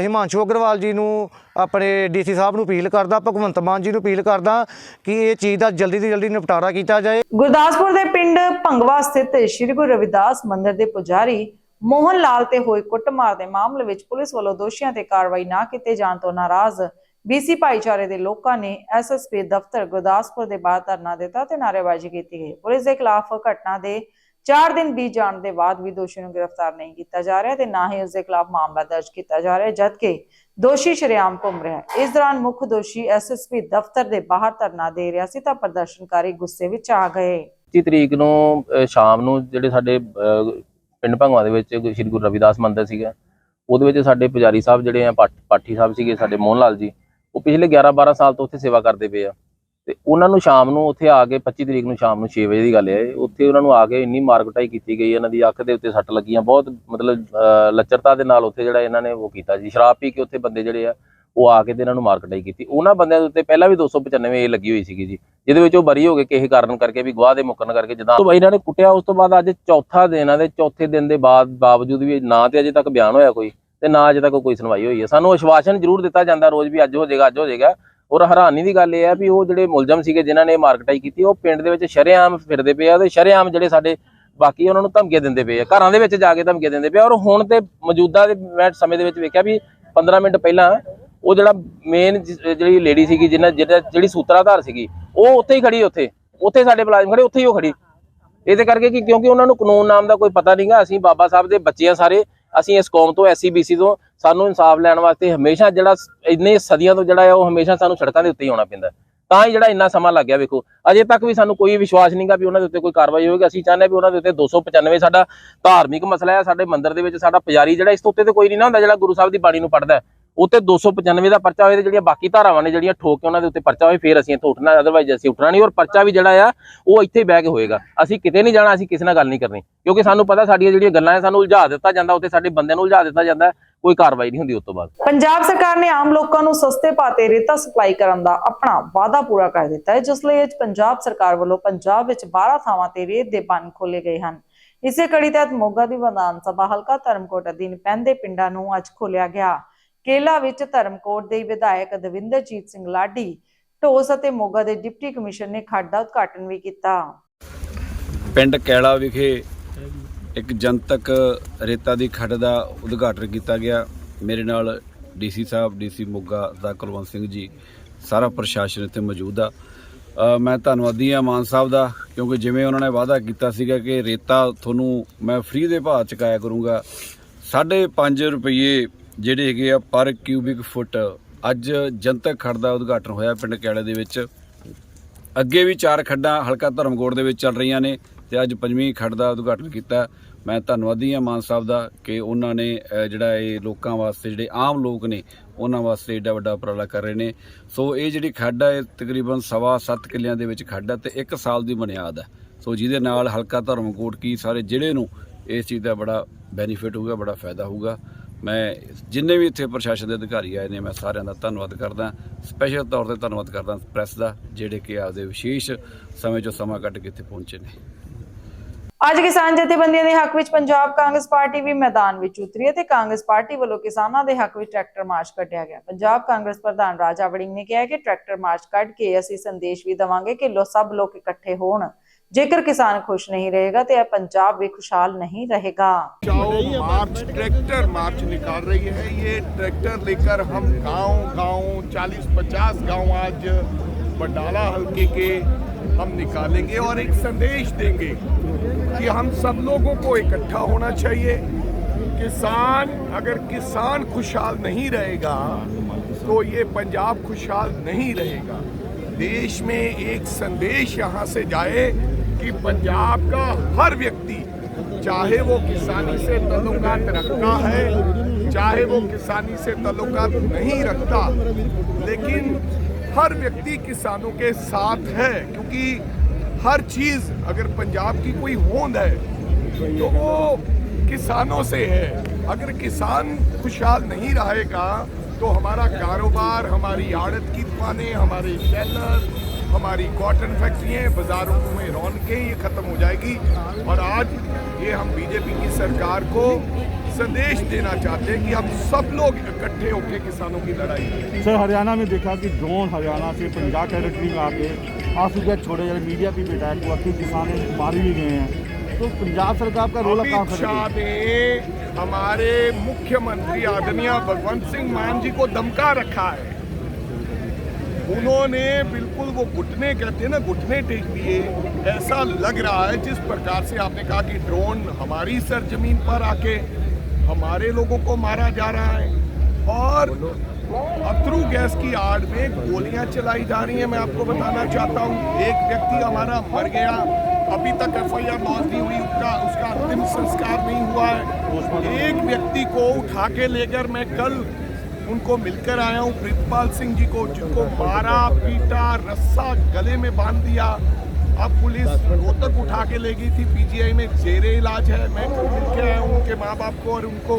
ਹਿਮਾਂਸ਼ੂ ਅਗਰਵਾਲ ਜੀ ਨੂੰ, ਆਪਣੇ ਡੀਸੀ ਸਾਹਿਬ ਨੂੰ ਅਪੀਲ ਕਰਦਾ, ਭਗਵੰਤ ਮਾਨ ਜੀ ਨੂੰ ਅਪੀਲ ਕਰਦਾ ਕਿ ਇਹ ਚੀਜ਼ ਦਾ ਜਲਦੀ ਤੋਂ ਜਲਦੀ ਨਿਪਟਾਰਾ ਕੀਤਾ ਜਾਏ। ਗੁਰਦਾਸਪੁਰ ਦੇ ਪਿੰਡ ਭੰਗਵਾ ਸਥਿਤ ਸ੍ਰੀ ਗੁਰੂ ਰਵਿਦਾਸ ਮੰਦਿਰ ਦੇ ਪੁਜਾਰੀ ਮੋਹਨ ਲਾਲ ਤੇ ਹੋਏ ਕੁੱਟਮਾਰ ਦੇ ਮਾਮਲੇ ਵਿੱਚ ਪੁਲਿਸ ਵੱਲੋਂ ਦੋਸ਼ੀਆਂ ਤੇ ਕਾਰਵਾਈ ਨਾ ਕੀਤੇ ਜਾਣ ਤੋਂ ਨਾਰਾਜ਼। ਬੀਸੀ ਭਾਈਚਾਰੇ ਦੇ ਲੋਕਾਂ ਨੇ ਐਸਐਸਪੀ ਦਫ਼ਤਰ ਗੁਰਦਾਸਪੁਰ ਦੇ ਬਾਹਰ ਧਰਨਾ ਦਿੱਤਾ ਤੇ ਨਾਅਰੇਬਾਜ਼ੀ ਕੀਤੀ ਗਈ। ਪੁਲਿਸ ਦੇ ਖਿਲਾਫ ਘਟਨਾ ਦੇ 4 ਦਿਨ ਬੀਤ ਜਾਣ ਦੇ ਬਾਅਦ ਵੀ ਦੋਸ਼ੀ ਨੂੰ ਗ੍ਰਿਫਤਾਰ ਨਹੀਂ ਕੀਤਾ ਜਾ ਰਿਹਾ ਤੇ ਨਾ ਹੀ ਉਸ ਦੇ ਖਿਲਾਫ ਮਾਮਲਾ ਦਰਜ ਕੀਤਾ ਜਾ ਰਿਹਾ, ਜਦਕਿ ਦੋਸ਼ੀ ਸ਼ਰੇਆਮ ਘੁੰਮ ਰਿਹਾ ਹੈ। ਇਸ ਦੌਰਾਨ ਮੁੱਖ ਦੋਸ਼ੀ ਐਸਐਸਪੀ ਦਫ਼ਤਰ ਦੇ ਬਾਹਰ ਧਰਨਾ ਦੇ ਰਿਹਾ ਸੀ ਤਾਂ ਪ੍ਰਦਰਸ਼ਨਕਾਰੀ ਗੁੱਸੇ ਵਿੱਚ ਆ ਗਏ। 25 ਤਰੀਕ ਨੂੰ ਸ਼ਾਮ ਨੂੰ ਜਿਹੜੇ ਸਾਡੇ ਪਿੰਡ ਭੰਗਵਾ ਦੇ ਵਿੱਚ ਸ਼੍ਰੀ ਗੁਰੂ ਰਵਿਦਾਸ ਮੰਦਿਰ ਸੀਗਾ, ਉਹਦੇ ਵਿੱਚ ਸਾਡੇ ਪੁਜਾਰੀ ਸਾਹਿਬ ਜਿਹੜੇ ਆ ਪਾਠੀ ਸਾਹਿਬ ਸੀਗੇ, ਸਾਡੇ ਮੋਹਨ ਲਾਲ ਜੀ ਉਹ ਪਿਛਲੇ 11 12 ਸਾਲ ਤੋਂ ਉੱਥੇ ਸੇਵਾ ਕਰਦੇ ਪਏ ਆ। ਤੇ ਉਹਨਾਂ ਨੂੰ ਸ਼ਾਮ ਨੂੰ ਉੱਥੇ ਆ ਕੇ 25 ਤਰੀਕ ਨੂੰ ਸ਼ਾਮ ਨੂੰ 6 ਵਜੇ ਦੀ ਗੱਲ ਹੈ। ਉੱਥੇ ਉਹਨਾਂ ਨੂੰ ਆ ਕੇ ਇੰਨੀ ਮਾਰ ਕੁਟਾਈ ਕੀਤੀ ਗਈ ਇਹਨਾਂ ਦੀ ਅੱਖ ਦੇ ਉੱਤੇ ਸੱਟ ਲੱਗੀਆਂ। ਬਹੁਤ ਮਤਲਬ ਅਹ, ਲੱਚਰਤਾ ਦੇ ਨਾਲ ਉੱਥੇ ਜਿਹੜਾ ਇਹਨਾਂ ਨੇ ਉਹ ਕੀਤਾ ਜੀ। ਸ਼ਰਾਬ ਪੀ ਕੇ ਉੱਥੇ ਬੰਦੇ ਜਿਹੜੇ ਆ ਉਹ ਆ ਕੇ ਤੇ ਇਹਨਾਂ ਨੂੰ ਮਾਰ ਕੁਟਾਈ ਕੀਤੀ। ਉਹਨਾਂ ਬੰਦਿਆਂ ਦੇ ਉੱਤੇ ਪਹਿਲਾਂ ਵੀ 295 ਏ ਲੱਗੀ ਹੋਈ ਸੀਗੀ ਜੀ। ਜਿਹਦੇ ਵਿੱਚ ਉਹ ਬਰੀ ਹੋ ਗਏ ਕਿਸੇ ਕਾਰਨ ਕਰਕੇ ਵੀ ਗਵਾਹ ਦੇ ਮੁੱਕਣ ਕਰਕੇ ਜਦੋਂ ਤੋਂ ਇਹਨਾਂ ਨੇ ਕੁੱਟਿਆ ਉਸ ਤੋਂ ਬਾਅਦ ਅੱਜ ਚੌਥਾ ਦਿਨ ਆ ਤੇ ਚੌਥੇ ਦਿਨ ਦੇ ਬਾਅਦ ਬਾਵਜੂਦ ਵੀ ਨਾ ਤੇ ਅਜੇ ਤੱਕ ਬਿਆਨ ਹੋਇਆ ਕੋਈ। ਤੇ ਨਾ ਅਜੇ ਤੱਕ ਕੋਈ ਸੁਣਵਾਈ ਹੋਈ ਹੈ। ਸਾਨੂੰ ਅਸ਼ਵਾਸਨ ਜ਼ਰੂਰ ਦਿੱਤਾ ਜਾਂਦਾ ਰੋਜ਼ ਵੀ ਅੱਜ ਹੋ ਜਾਏਗਾ, ਅੱਜ ਹੋ ਜਾਏਗਾ। ਔਰ ਹੈਰਾਨੀ ਦੀ ਗੱਲ ਇਹ ਹੈ ਵੀ ਉਹ ਜਿਹੜੇ ਮੁਲਜ਼ਮ ਸੀਗੇ ਜਿਨ੍ਹਾਂ ਨੇ ਮਾਰਕਟਾਈ ਕੀਤੀ, ਉਹ ਪਿੰਡ ਦੇ ਵਿੱਚ ਸ਼ਰੇਆਮ ਫਿਰਦੇ ਪਏ ਆ ਤੇ ਸ਼ਰੇਆਮ ਜਿਹੜੇ ਸਾਡੇ ਬਾਕੀ ਉਹਨਾਂ ਨੂੰ ਧਮਕੀਆਂ ਦਿੰਦੇ ਪਏ ਆ। ਘਰਾਂ ਦੇ ਵਿੱਚ ਜਾ ਕੇ ਧਮਕੀਆਂ ਦਿੰਦੇ ਪਏ ਔਰ ਹੁਣ ਤੇ ਮੌਜੂਦਾ ਮੈਂ ਸਮੇਂ ਦੇ ਵਿੱਚ ਵੇਖਿਆ ਵੀ 15 ਮਿੰਟ ਪਹਿਲਾਂ ਉਹ ਜਿਹੜਾ ਮੇਨ ਜਿਹੜੀ ਲੇਡੀ ਸੀਗੀ, ਜਿਹਨਾਂ ਜਿਹੜਾ ਜਿਹੜੀ ਸੂਤਰਾਧਾਰ ਸੀਗੀ, ਉਹ ਉੱਥੇ ਹੀ ਖੜੀ ਉੱਥੇ। ਉੱਥੇ ਸਾਡੇ ਮੁਲਾਜ਼ਮ ਖੜੇ, ਉੱਥੇ ਹੀ ਉਹ ਖੜੀ। ਇਹਦੇ ਕਰਕੇ ਕਿ ਕਿਉਂਕਿ ਉਹਨਾਂ ਨੂੰ ਕਾਨੂੰਨ ਨਾਮ ਦਾ ਕੋਈ ਪਤਾ ਨਹੀਂਗਾ ਅਸੀਂ ਬਾਬਾ ਸਾਹਿਬ ਦੇ ਬੱਚੇ ਆ ਸਾਰੇ। ਅਸੀਂ ਇਸ ਕੌਮ ਤੋਂ ਐਸਸੀਬੀਸੀ ਤੋਂ ਸਾਨੂੰ ਇਨਸਾਫ ਲੈਣ ਵਾਸਤੇ ਹਮੇਸ਼ਾ ਜਿਹੜਾ ਇੰਨੇ ਸਦੀਆਂ ਤੋਂ ਜਿਹੜਾ ਹੈ ਉਹ ਹਮੇਸ਼ਾ ਸਾਨੂੰ ਸੜਕਾਂ ਦੇ ਉੱਤੇ ਹੀ ਆਉਣਾ ਪੈਂਦਾ ਤਾਂ ਹੀ ਜਿਹੜਾ ਇੰਨਾ ਸਮਾਂ ਲੱਗ ਗਿਆ ਵੇਖੋ। ਅਜੇ ਤੱਕ ਵੀ ਸਾਨੂੰ ਕੋਈ ਵਿਸ਼ਵਾਸ ਨਹੀਂਗਾ ਵੀ ਉਹਨਾਂ ਦੇ ਉੱਤੇ ਕੋਈ ਕਾਰਵਾਈ ਹੋਵੇਗੀ। ਅਸੀਂ ਚਾਹੁੰਦੇ ਹਾਂ ਵੀ ਉਹਨਾਂ ਦੇ ਉੱਤੇ 295 ਸਾਡਾ ਧਾਰਮਿਕ ਮਸਲਾ ਹੈ, ਸਾਡੇ ਮੰਦਿਰ ਦੇ ਵਿੱਚ ਸਾਡਾ ਪੁਜਾਰੀ ਜਿਹੜਾ ਇਸ ਤੋਂ ਉੱਤੇ ਤੇ ਕੋਈ ਨਹੀਂ ਨਾ ਹੁੰਦਾ ਜਿਹੜਾ ਗੁਰੂ ਸਾਹਿਬ ਦੀ ਬਾਣੀ ਨੂੰ ਪੜ੍ਹਦਾ ਉੱਤੇ 295 ਦਾ ਪਰਚਾ ਹੋਏ ਤੇ ਜਿਹੜੀਆਂ ਬਾਕੀ ਧਾਰਾਵਾਂ ਨੇ ਜਿਹੜੀਆਂ ਠੋਕ ਕੇ ਉਹਨਾਂ ਦੇ ਉੱਤੇ ਪਰਚਾ ਹੋਏ ਫਿਰ ਅਸੀਂ ਇੱਥੋਂ ਉੱਠਣਾ ਅਦਰਵਾਈਜ਼ ਅਸੀਂ ਉੱਠਣਾ ਨਹੀਂ, ਔਰ ਪਰਚਾ ਵੀ ਜਿਹੜਾ ਆ, ਉਹ ਇੱਥੇ ਬਹਿ ਕੇ ਹੋਏਗਾ। ਅਸੀਂ ਕਿਤੇ ਨਹੀਂ ਜਾਣਾ, ਅਸੀਂ ਕਿਸੇ ਨਾਲ ਗੱਲ ਨਹੀਂ ਕਰਨੀ, ਕਿਉਂਕਿ ਸਾਨੂੰ ਪਤਾ ਸਾਡੀਆਂ ਜਿਹੜੀਆਂ ਗੱਲਾਂ ਹੈ ਸਾਨੂੰ ਉਲਝਾ ਦਿੱਤਾ ਜਾਂਦਾ ਉੱਤੇ ਸਾਡੇ ਬੰਦਿਆਂ ਨੂੰ ਉਲਝਾ ਦਿੱਤਾ ਜਾਂਦਾ, ਕੋਈ ਕਾਰਵਾਈ ਨਹੀਂ ਹੁੰਦੀ ਉਸ ਤੋਂ ਬਾਅਦ। ਪੰਜਾਬ ਸਰਕਾਰ ਨੇ ਆਮ ਲੋਕਾਂ ਨੂੰ ਸਸਤੇ ਭਾਅ ਤੇ ਰੇਤਾ ਸਪਲਾਈ ਕਰਨ ਦਾ ਆਪਣਾ ਵਾਅਦਾ ਪੂਰਾ ਕਰ ਦਿੱਤਾ ਹੈ, ਜਿਸ ਲਈ ਅੱਜ ਪੰਜਾਬ ਸਰਕਾਰ ਵੱਲੋਂ ਪੰਜਾਬ ਵਿੱਚ 12 ਥਾਵਾਂ ਤੇ ਰੇਤ ਦੇ ਬੰਨ ਖੋਲੇ ਗਏ ਹਨ। ਇਸੇ ਕੜੀ ਤਹਿਤ ਮੋਗਾ ਦੀ ਵਿਧਾਨ ਸਭਾ ਹਲਕਾ ਧਰਮਕੋਟ ਅਧੀਨ ਪੈਂਦੇ ਪਿੰਡਾਂ ਨੂੰ ਅੱਜ ਖੋਲਿਆ ਗਿਆ। ਕੇਲਾ ਵਿੱਚ ਧਰਮਕੋਟ ਦੇ ਵਿਧਾਇਕ ਦਵਿੰਦਰਜੀਤ ਸਿੰਘ ਲਾਡੀ, ਢੋਸ ਅਤੇ ਮੋਗਾ ਦੇ ਡਿਪਟੀ ਕਮਿਸ਼ਨਰ ਨੇ ਖੱਡ ਦਾ ਉਦਘਾਟਨ ਵੀ ਕੀਤਾ। ਪਿੰਡ ਕੈਲਾ ਵਿਖੇ ਇੱਕ ਜਨਤਕ ਰੇਤਾ ਦੀ ਖੱਡ ਦਾ ਉਦਘਾਟਨ ਕੀਤਾ ਗਿਆ। ਮੇਰੇ ਨਾਲ ਡੀਸੀ ਸਾਹਿਬ, ਡੀਸੀ ਮੋਗਾ ਦਾ ਕੁਲਵੰਤ ਸਿੰਘ ਜੀ, ਸਾਰਾ ਪ੍ਰਸ਼ਾਸਨ ਇੱਥੇ ਮੌਜੂਦ ਆ। ਮੈਂ ਧੰਨਵਾਦੀ ਆ ਮਾਨ ਸਾਹਿਬ ਦਾ, ਕਿਉਂਕਿ ਜਿਵੇਂ ਉਹਨਾਂ ਨੇ ਵਾਅਦਾ ਕੀਤਾ ਸੀਗਾ ਕਿ ਰੇਤਾ ਤੁਹਾਨੂੰ ਮੈਂ ਫ੍ਰੀ ਦੇ ਭਾਅ ਚੁਕਾਇਆ ਕਰੂੰਗਾ। 5.5 ਰੁਪਏ ਜਿਹੜੇ ਹੈਗੇ ਆ ਪਰ ਕਿਊਬਿਕ ਫੁੱਟ, ਅੱਜ ਜਨਤਕ ਖੱਡ ਦਾ ਉਦਘਾਟਨ ਹੋਇਆ ਪਿੰਡ ਕੈਲੇ ਦੇ ਵਿੱਚ। ਅੱਗੇ ਵੀ ਚਾਰ ਖੱਡਾਂ ਹਲਕਾ ਧਰਮਕੋਟ ਦੇ ਵਿੱਚ ਚੱਲ ਰਹੀਆਂ ਨੇ ਤੇ ਅੱਜ ਪੰਜਵੀਂ ਖੱਡ ਦਾ ਉਦਘਾਟਨ ਕੀਤਾ। ਮੈਂ ਧੰਨਵਾਦੀ ਹਾਂ ਮਾਨ ਸਾਹਿਬ ਦਾ ਕਿ ਉਹਨਾਂ ਨੇ ਜਿਹੜਾ ਇਹ ਲੋਕਾਂ ਵਾਸਤੇ, ਜਿਹੜੇ ਆਮ ਲੋਕ ਨੇ, ਉਹਨਾਂ ਵਾਸਤੇ ਏਡਾ ਵੱਡਾ ਉਪਰਾਲਾ ਕਰ ਰਹੇ ਨੇ। ਸੋ ਇਹ ਜਿਹੜੀ ਖੱਡ ਹੈ ਇਹ ਤਕਰੀਬਨ ਸਵਾ ਸੱਤ ਕਿੱਲਿਆਂ ਦੇ ਵਿੱਚ ਖੱਡ ਹੈ ਤੇ 1 ਸਾਲ ਦੀ ਬੁਨਿਆਦ ਹੈ ਸੋ ਜਿਹਦੇ ਨਾਲ ਹਲਕਾ ਧਰਮਕੋਟ ਕੀ ਸਾਰੇ ਜ਼ਿਲ੍ਹੇ ਨੂੰ ਇਸ ਚੀਜ਼ ਦਾ ਬੜਾ ਬੈਨੀਫਿਟ ਹੋਊਗਾ, ਬੜਾ ਫਾਇਦਾ ਹੋਊਗਾ। ਮੈਂ ਜਿੰਨੇ ਵੀ ਇੱਥੇ ਪ੍ਰਸ਼ਾਸਨ ਦੇ ਅਧਿਕਾਰੀ ਆਏ ਨੇ, ਮੈਂ ਸਾਰਿਆਂ ਦਾ ਧੰਨਵਾਦ ਕਰਦਾ। ਸਪੈਸ਼ਲ ਤੌਰ ਤੇ ਧੰਨਵਾਦ ਕਰਦਾ ਪ੍ਰੈਸ ਦਾ, ਜਿਹੜੇ ਕਿ ਆਪਦੇ ਵਿਸ਼ੇਸ਼ ਸਮੇਂ ਚੋਂ ਸਮਾਂ ਕੱਢ ਕੇ ਇੱਥੇ ਪਹੁੰਚੇ ਨੇ। ਅੱਜ ਕਿਸਾਨ ਜਥੇਬੰਦੀਆਂ ਦੇ ਹੱਕ ਵਿੱਚ ਪੰਜਾਬ ਕਾਂਗਰਸ ਪਾਰਟੀ ਵੀ ਮੈਦਾਨ ਵਿੱਚ ਉਤਰੀ ਹੈ ਤੇ ਕਾਂਗਰਸ ਪਾਰਟੀ ਵੱਲੋਂ ਕਿਸਾਨਾਂ ਦੇ ਹੱਕ ਵਿੱਚ ਟਰੈਕਟਰ ਮਾਰਚ ਕੱਢਿਆ ਗਿਆ। ਪੰਜਾਬ ਕਾਂਗਰਸ ਪ੍ਰਧਾਨ ਰਾਜਾ ਵੜਿੰਗ ਨੇ ਕਿਹਾ ਕਿ ਟਰੈਕਟਰ ਮਾਰਚ ਕੱਢ ਕੇ ਅਸੀਂ ਸੰਦੇਸ਼ ਵੀ ਦਵਾਂਗੇ ਕਿ ਲੋ, ਸਭ ਲੋਕ ਇਕੱਠੇ ਹੋਣ। ਜੇਕਰ ਕਿਸਾਨ ਖੁਸ਼ ਨਹੀਂ ਰਹੇਗਾ ਤੇ ਇਹ ਪੰਜਾਬ ਵੀ ਖੁਸ਼ਹਾਲ नहीं रहेगा जाओ मार्च ट्रैक्टर मार्च निकाल रही है ये ट्रैक्टर लेकर हम गांव गांव 40-50 गांव आज बडाला हल्के के हम निकालेंगे और एक संदेश देंगे कि हम सब लोगों को इकट्ठा होना चाहिए किसान अगर किसान खुशहाल नहीं रहेगा तो ये पंजाब खुशहाल नहीं रहेगा देश में एक संदेश यहाँ से जाए कि पंजाब का हर व्यक्ति, चाहे वो किसानी से ताल्लुकात रखता है, चाहे वो किसानी से ताल्लुकात नहीं रखता, लेकिन हर व्यक्ति किसानों के साथ है, क्योंकि हर चीज़ अगर पंजाब की कोई होंद है तो वो किसानों से है। अगर किसान खुशहाल नहीं रहेगा तो हमारा कारोबार, हमारी आड़त की दुकानें हमारे शेलर हमारी कॉटन फैक्ट्रियाँ बाज़ारों में रौनकें ये ख़त्म हो जाएगी। और आज ये हम बीजेपी की सरकार को संदेश देना चाहते हैं कि हम सब लोग इकट्ठे होकर किसानों की लड़ाई सर हरियाणा में देखा कि ड्रोन हरियाणा से पंजाब टेरिटरी में आके आँसू गैस छोड़े जा मीडिया पे भी अटैक हुआ कि किसान मारे भी गए हैं। तो पंजाब सरकार का रोल अमित शाह ने हमारे मुख्यमंत्री आदरणीय भगवंत सिंह मान जी को धमका रखा है। उन्होंने बिल्कुल वो घुटने कहते हैं ना, घुटने टेक दिए। ऐसा लग रहा है जिस प्रकार से आपने कहा कि ड्रोन हमारी सरजमीन पर आके हमारे लोगों को मारा जा रहा है और अथरू गैस की आड़ में गोलियाँ चलाई जा रही हैं। मैं आपको बताना चाहता हूँ, एक व्यक्ति हमारा मर गया। अभी तक एफ़ आई आर लॉन्च नहीं हुई, उसका उसका अंतिम संस्कार नहीं हुआ है। एक व्यक्ति को उठा के लेकर मैं कल उनको मिलकर आया हूँ। प्रितपाल सिंह जी को, जिनको मारा, पीटा, रस्सा, गले में बाँध दिया। अब पुलिस रोहतक उठा के ले गई थी। पीजीआई में जेरे इलाज है। मैं कल मिल के आया हूँ उनके माँ बाप को और उनको।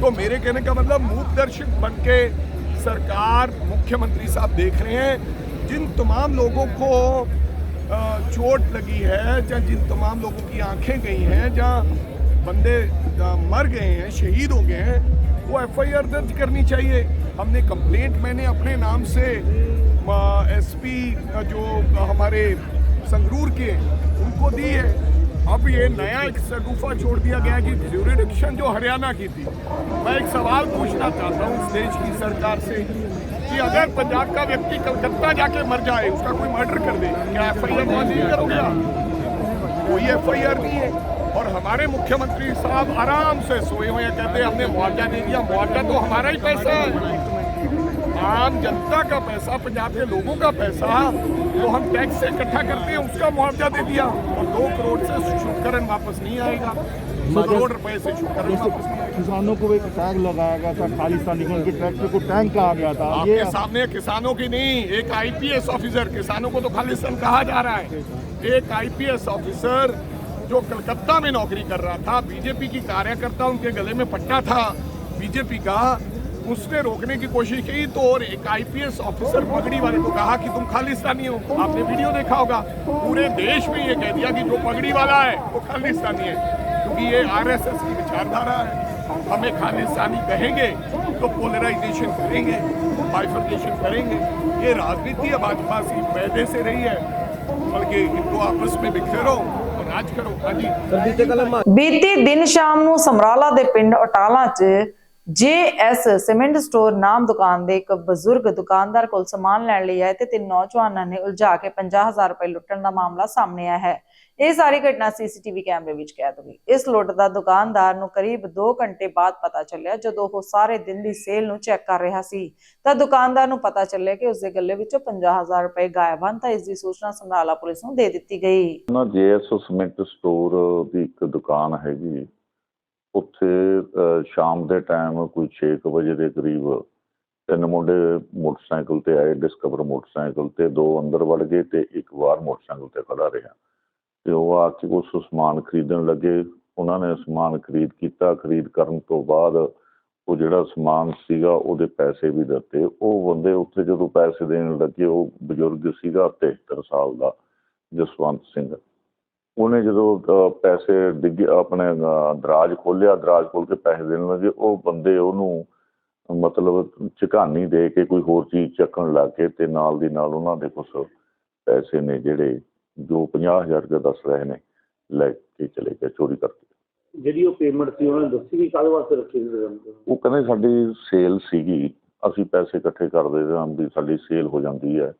तो मेरे कहने का मतलब मूक दर्शक बन के सरकार, मुख्यमंत्री साहब देख रहे हैं, जिन तमाम लोगों को चोट लगी है, या जिन तमाम लोगों की आँखें गई हैं, जहाँ बंदे मर गए हैं, शहीद हो गए हैं वो एफआईआर दर्ज करनी चाहिए। हमने कंप्लेंट मैंने अपने नाम से एसपी जो हमारे संगरूर के उनको दी है। अब ये नया एक सगुफा छोड़ दिया गया कि ज्यूरिडिक्शन जो हरियाणा की थी। मैं एक सवाल पूछना चाहता हूँ इस देश की सरकार से कि अगर पंजाब का व्यक्ति कलकत्ता जाके मर जाए, उसका कोई मर्डर कर दे, क्या एफ़ आई आर नहीं करोगे कोई एफ़ आई आर नहीं है। और हमारे मुख्यमंत्री साहब आराम से सोए हुए हैं कहते हमने मुआवजा नहीं दिया मुआवजा तो हमारा ही पैसा है। आम जनता का पैसा पंजाब के लोगों का पैसा तो हम टैक्स से इकट्ठा करते हैं उसका मुआवजा दे दिया। और दो करोड़ से शुभकरण वापस नहीं आएगा। करोड़ रुपए से शुभकरण वापस नहीं आएगा। किसानों को एक टैग लगाया गया था खालिस्तानी को उनके ट्रैक्टर को टैंक कहा गया था। ये आपके सामने किसानों की नहीं एक आईपीएस ऑफिसर किसानों को तो खालिस्तान कहा जा रहा है। एक आईपीएस ऑफिसर जो कलकत्ता में नौकरी कर रहा था, बीजेपी की कार्यकर्ता उनके गले में पट्टा था। बीजेपी का उसने रोकने की कोशिश की तो और एक आईपीएस ऑफिसर पगड़ी वाले को कहा कि तुम खालिस्तानी हो। आपने वीडियो देखा होगा, पूरे देश में ये कह दिया कि जो पगड़ी वाला है, वो खालिस्तानी है। क्योंकि ये आरएसएस की विचारधारा है। हमें खालिस्तानी कहेंगे तो पोलराइजेशन करेंगे बाइफर्केशन करेंगे। ये राजनीति है भाजपा से पैदे से रही है। बल्कि इनको आपस में बिखेरो ਬੀਤੇ ਦਿਨ ਸ਼ਾਮ ਨੂੰ ਸਮਰਾਲਾ ਦੇ ਪਿੰਡ ਅਟਾਲਾ 'ਚ ਜੇ ਐਸ ਸੀਮੈਂਟ ਸਟੋਰ ਨਾਮ ਦੁਕਾਨ ਦੇ ਇੱਕ ਬਜ਼ੁਰਗ ਦੁਕਾਨਦਾਰ ਕੋਲ ਸਮਾਨ ਲੈਣ ਲਈ ਆਏ ਤੇ ਤਿੰਨ ਨੌਜਵਾਨਾਂ ਨੇ ਉਲਝਾ ਕੇ 50000 ਰੁਪਏ ਲੁੱਟਣ ਦਾ ਮਾਮਲਾ ਸਾਹਮਣੇ ਆਇਆ ਹੈ। ਇਹ ਸਾਰੀ ਘਟਨਾ ਸੀਸੀਟੀਵੀ ਕੈਮਰੇ ਵਿੱਚ ਕੈਦ ਹੋਈ ਇਸ ਲੁੱਟ ਦਾ ਦੁਕਾਨਦਾਰ ਨੂੰ ਕਰੀਬ 2 ਘੰਟੇ ਬਾਅਦ ਪਤਾ ਚੱਲਿਆ ਜਦੋਂ ਉਹ ਸਾਰੇ ਦਿਨ ਦੀ ਸੇਲ ਨੂੰ ਚੈੱਕ ਕਰ ਰਿਹਾ ਸੀ। ਤਾਂ ਦੁਕਾਨਦਾਰ ਨੂੰ ਪਤਾ ਚੱਲਿਆ ਕਿ ਉਸ ਦੇ ਗੱਲੇ ਵਿੱਚੋਂ 50000 ਰੁਪਏ ਗਾਇਬ ਹਨ ਤਾਂ ਇਸ ਦੀ ਸੂਚਨਾ ਸਮਰਾਲਾ ਪੁਲਿਸ ਨੂੰ ਦੇ ਦਿੱਤੀ ਗਈ। ਨਾ ਜੇਐਸ ਸੀਮੈਂਟ ਸਟੋਰ ਦੀ ਇੱਕ ਦੁਕਾਨ ਹੈਗੀ। ਉੱਥੇ ਸ਼ਾਮ ਦੇ ਟਾਈਮ ਕੋਈ 6 ਵਜੇ ਦੇ ਕਰੀਬ ਤਿੰਨ ਮੁੰਡੇ ਮੋਟਰਸਾਈਕਲ ਤੇ ਆਏ, ਡਿਸਕਵਰ ਮੋਟਰਸਾਈਕਲ ਤੇ, ਦੋ ਅੰਦਰ ਵੜ ਗਏ ਤੇ ਇੱਕ ਵਾਰ ਮੋਟਰਸਾਈਕਲ ਤੇ ਖੜਾ ਰਿਹਾ। ਤੇ ਉਹ ਆ ਕੇ ਉਸ ਸਮਾਨ ਖਰੀਦਣ ਲੱਗੇ। ਉਹਨਾਂ ਨੇ ਸਮਾਨ ਖਰੀਦ ਕੀਤਾ। ਖਰੀਦ ਕਰਨ ਤੋਂ ਬਾਅਦ ਉਹ ਜਿਹੜਾ ਸਮਾਨ ਸੀਗਾ, ਉਹਦੇ ਪੈਸੇ ਵੀ ਦਿੱਤੇ। ਉਹ ਬੰਦੇ ਉੱਥੇ ਜਦੋਂ ਪੈਸੇ ਦੇਣ ਲੱਗੇ, ਉਹ ਬਜ਼ੁਰਗ ਸੀਗਾ 73 ਸਾਲ ਦਾ, ਜਸਵੰਤ ਸਿੰਘ। ਉਹਨੇ ਜਦੋਂ ਪੈਸੇ ਡਿੱਗੇ, ਆਪਣੇ ਦਰਾਜ ਖੋਲਿਆ ਦਰਾਜ ਖੋਲ ਕੇ ਪੈਸੇ ਦੇਣ ਲੱਗੇ, ਉਹ ਬੰਦੇ ਉਹਨੂੰ ਮਤਲਬ ਝਕਾਨੀ ਦੇ ਕੇ ਕੋਈ ਹੋਰ ਚੀਜ਼ ਚੱਕਣ ਲੱਗ ਗਏ ਤੇ ਨਾਲ ਦੀ ਨਾਲ ਉਹਨਾਂ ਦੇ ਕੁਝ ਪੈਸੇ ਨੇ ਜਿਹੜੇ ਜੋ 50000 ਰੁਪਏ ਦੱਸ ਰਹੇ ਨੇ ਲੈ ਕੇ ਚਲੇ ਗਏ ਚੋਰੀ ਕਰਕੇ। ਜਿਹੜੀ ਉਹ ਪੇਮੈਂਟ ਸੀ ਉਹਨਾਂ ਨੇ ਦੱਸੀ ਵੀ ਕਾਹਦੇ ਵਾਸਤੇ ਰੱਖੀ ਸੀ ਉਹ ਕਹਿੰਦੇ ਸਾਡੀ ਸੇਲ ਸੀਗੀ ਅਸੀਂ ਪੈਸੇ ਇਕੱਠੇ ਕਰਦੇ ਹਾਂ ਵੀ ਸਾਡੀ ਸੇਲ ਹੋ ਜਾਂਦੀ ਹੈ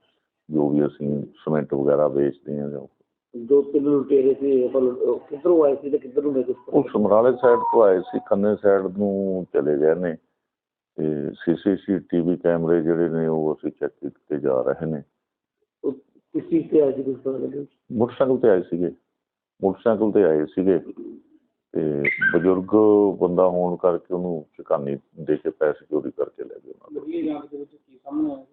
ਜੋ ਵੀ ਅਸੀਂ ਸੀਮੈਂਟ ਵਗੈਰਾ ਵੇਚਦੇ ਹਾਂ ਜਾਂ ਜੋ ਤਿੰਨ ਲੁਟੇਰੇ ਸੀ ਕਿੱਧਰੋਂ ਆਏ ਸੀ ਤੇ ਕਿੱਧਰ ਨੂੰ ਗਏ? ਉਹ ਸਮਰਾਲੇ ਸਾਈਡ ਤੋਂ ਆਏ ਸੀ ਖੰਨੇ ਸਾਈਡ ਨੂੰ ਚਲੇ ਗਏ ਨੇ। ਤੇ ਸੀਸੀਟੀਵੀ ਕੈਮਰੇ ਜਿਹੜੇ ਨੇ ਉਹ ਅਸੀਂ ਚੈੱਕ ਕੀਤੇ ਜਾ ਰਹੇ ਨੇ। ਕਿਸ ਚੀਜ਼ ਤੇ ਆਏ ਸੀ ਕੁਝ ਪਤਾ ਲੱਗਿਆ? ਮੋਟਰਸਾਈਕਲ ਤੇ ਆਏ ਸੀਗੇ। ਮੋਟਰਸਾਈਕਲ ਤੇ ਆਏ ਸੀਗੇ ਤੇ ਬਜ਼ੁਰਗ ਬੰਦਾ ਹੋਣ ਕਰਕੇ ਉਹਨੂੰ ਚੁਕਾਨੀ ਦੇ ਕੇ ਪੈਸੇ ਚੋਰੀ ਕਰਕੇ ਲੈ ਗਏ ਉਹਨਾਂ ਦੇ। ਇਹ ਜਾਂਚ ਦੇ ਵਿੱਚ ਕੀ ਸਾਹਮਣੇ ਆਇਆ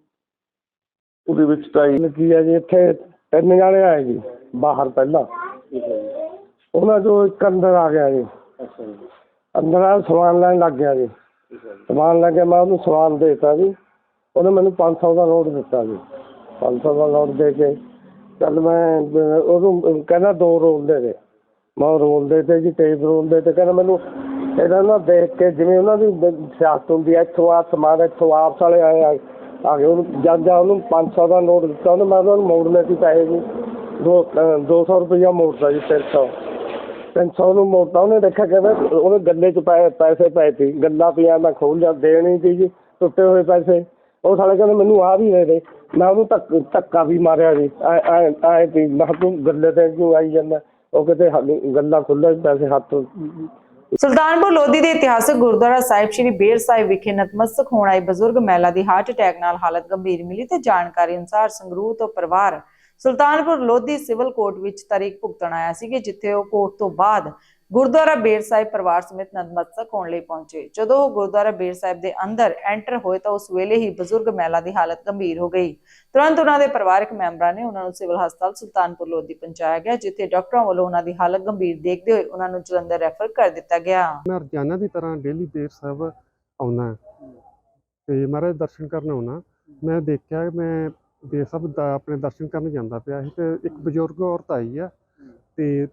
ਉਹਦੇ ਵਿੱਚ ਤਾਂ ਇਹ ਕੀ ਹੈ ਜੀ ਇੱਥੇ ਤਿੰਨ ਜਾਣੇ ਆਏ ਜੀ ਬਾਹਰ ਪਹਿਲਾਂ। ਉਹਨਾਂ ਚੋਂ ਇੱਕ ਅੰਦਰ ਆ ਗਿਆ ਜੀ। ਅੱਛਾ ਜੀ। ਅੰਦਰ ਆ ਸਮਾਨ ਲੈਣ ਲੱਗ ਗਿਆ ਜੀ। ਸਮਾਨ ਲੈ ਕੇ ਮੈਂ ਉਹਨੂੰ ਸਮਾਨ ਦੇਤਾ ਜੀ। ਉਹਨੇ ਮੈਨੂੰ 500 ਦਾ ਨੋਟ ਦਿੱਤਾ ਜੀ। 500 ਦਾ ਨੋਟ ਦੇ ਕੇ। ਚੱਲ ਮੈਂ ਅਹ, ਉਹਨੂੰ ਕਹਿੰਦਾ ਦੋ ਰੋਲ ਦੇ ਦੇ। ਮੈਂ ਉਹ ਰੋਲ ਦੇ ਤੇ ਜੀ ਟੇਪ ਰੋਲ ਦੇ ਤੇ। ਕਹਿੰਦਾ ਮੈਨੂੰ ਇਹਦਾ ਨਾ ਦੇਖ ਕੇ ਜਿਵੇਂ ਉਹਨਾਂ ਦੀ ਬ- ਸਿਆਸਤ ਹੁੰਦੀ ਹੈ ਇੱਥੋਂ ਆ ਸਮਾਨ ਇੱਥੋਂ ਆਪਸ ਵਾਲੇ ਆਏ ਆ ਆ ਗਏ। ਉਹਨੂੰ ਜਦ ਜਾ ਉਹਨੂੰ 500 ਦਾ ਨੋਟ ਦਿੱਤਾ ਉਹਨੇ। ਮੈਂ ਉਹਨਾਂ ਨੂੰ ਮੋੜਨੇ ਸੀ ਪੈਸੇ ਨੂੰ ਦੋ ਅਹ, 200 ਰੁਪਇਆ ਮੋੜਦਾ ਜੀ 300 300 ਨੂੰ ਮੋੜਤਾ। ਉਹਨੇ ਦੇਖਿਆ ਕਹਿੰਦਾ ਉਹਨੇ ਗੱਲੇ 'ਚ ਪੈ ਪੈਸੇ ਪਏ ਸੀ। ਗੱਲਾਂ ਪਿਆ ਮੈਂ ਖੋਲ ਜਾ ਦੇਣੀ ਸੀ ਜੀ ਟੁੱਟੇ ਹੋਏ ਪੈਸੇ। ਉਹ ਸਾਲੇ ਕਹਿੰਦੇ ਮੈਨੂੰ ਆ ਵੀ ਦੇ ਦੇ। ਮੈਂ ਉਹਨੂੰ ਧੱਕ ਧੱਕਾ ਵੀ ਮਾਰਿਆ ਜੀ। ਐ ਐ ਐ ਮੈਂ ਕਿਹਾ ਤੂੰ ਗੱਲੇ ਤੇ ਕਿਉਂ ਆਈ ਜਾਂਦਾ? ਉਹ ਕਿਤੇ ਹਾਲੇ ਗੱਲਾ ਖੁੱਲ੍ਹਾ ਸੀ, ਪੈਸੇ ਹੱਥ ਸੁਲਤਾਨਪੁਰ ਲੋਧੀ ਦੇ ਇਤਿਹਾਸਕ ਗੁਰਦੁਆਰਾ ਸਾਹਿਬ ਸ੍ਰੀ ਬੇਰ ਸਾਹਿਬ ਵਿਖੇ ਨਤਮਸਤਕ ਹੋਣ ਆਈ ਬਜ਼ੁਰਗ ਮਹਿਲਾ ਦੀ ਹਾਰਟ ਅਟੈਕ ਨਾਲ ਹਾਲਤ ਗੰਭੀਰ ਮਿਲੀ ਤੇ ਜਾਣਕਾਰੀ ਅਨੁਸਾਰ ਸੰਗਰੂਰ ਤੋਂ ਪਰਿਵਾਰ ਸੁਲਤਾਨਪੁਰ ਲੋਧੀ ਸਿਵਲ ਕੋਰਟ ਵਿੱਚ ਤਾਰੀਖ ਭੁਗਤਣ ਆਇਆ ਸੀ ਕਿ ਜਿੱਥੇ ਉਹ ਕੋਰਟ ਤੋਂ ਬਾਅਦ ਗੁਰਦੁਆਰਾ ਬੇਰ ਸਾਹਿਬ ਪਰਿਵਾਰ ਸਮੇਤ ਨਤਮਸਤਕ ਹੋਣ ਲਈ ਪਹੁੰਚੇ। ਜਦੋਂ ਉਹ ਗੁਰਦੁਆਰਾ ਬੇਰ ਸਾਹਿਬ ਦੇ ਅੰਦਰ ਐਂਟਰ ਹੋਏ ਤਾਂ ਉਸ ਵੇਲੇ ਹੀ ਬਜ਼ੁਰਗ ਮਹਿਲਾ ਦੀ ਹਾਲਤ ਗੰਭੀਰ ਹੋ ਗਈ। ਤੁਰੰਤ ਉਹਨਾਂ ਦੇ ਪਰਿਵਾਰਕ ਮੈਂਬਰਾਂ ਨੇ ਉਹਨਾਂ ਨੂੰ ਸਿਵਲ ਹਸਪਤਾਲ ਸੁਲਤਾਨਪੁਰ ਲੋਧੀ ਪਹੁੰਚਾਇਆ ਗਿਆ, ਜਿੱਥੇ ਡਾਕਟਰਾਂ ਵੱਲੋਂ ਉਹਨਾਂ ਦੀ ਹਾਲਤ ਗੰਭੀਰ ਦੇਖਦੇ ਹੋਏ ਉਹਨਾਂ ਨੂੰ ਜਲੰਧਰ ਰੈਫਰ ਕਰ ਦਿੱਤਾ ਗਿਆ। ਮੈਂ ਰੋਜ਼ਾਨਾ ਦੀ ਤਰ੍ਹਾਂ ਡੇਲੀ ਬੇਰ ਸਾਹਿਬ ਆਉਣਾ ਤੇ ਮਹਾਰਾਜ ਦਰਸ਼ਨ ਕਰਨ ਆਉਣਾ ਮੈਂ ਦੇਖਿਆ ਮੈਂ ਬੇਰ ਸਾਹਿਬ ਦਾ ਆਪਣੇ ਦਰਸ਼ਨ ਕਰਨ ਜਾਂਦਾ ਪਿਆ ਸੀ ਤੇ ਇੱਕ ਬਜ਼ੁਰਗ ਔਰਤ ਆਈ ਆ ਤੇ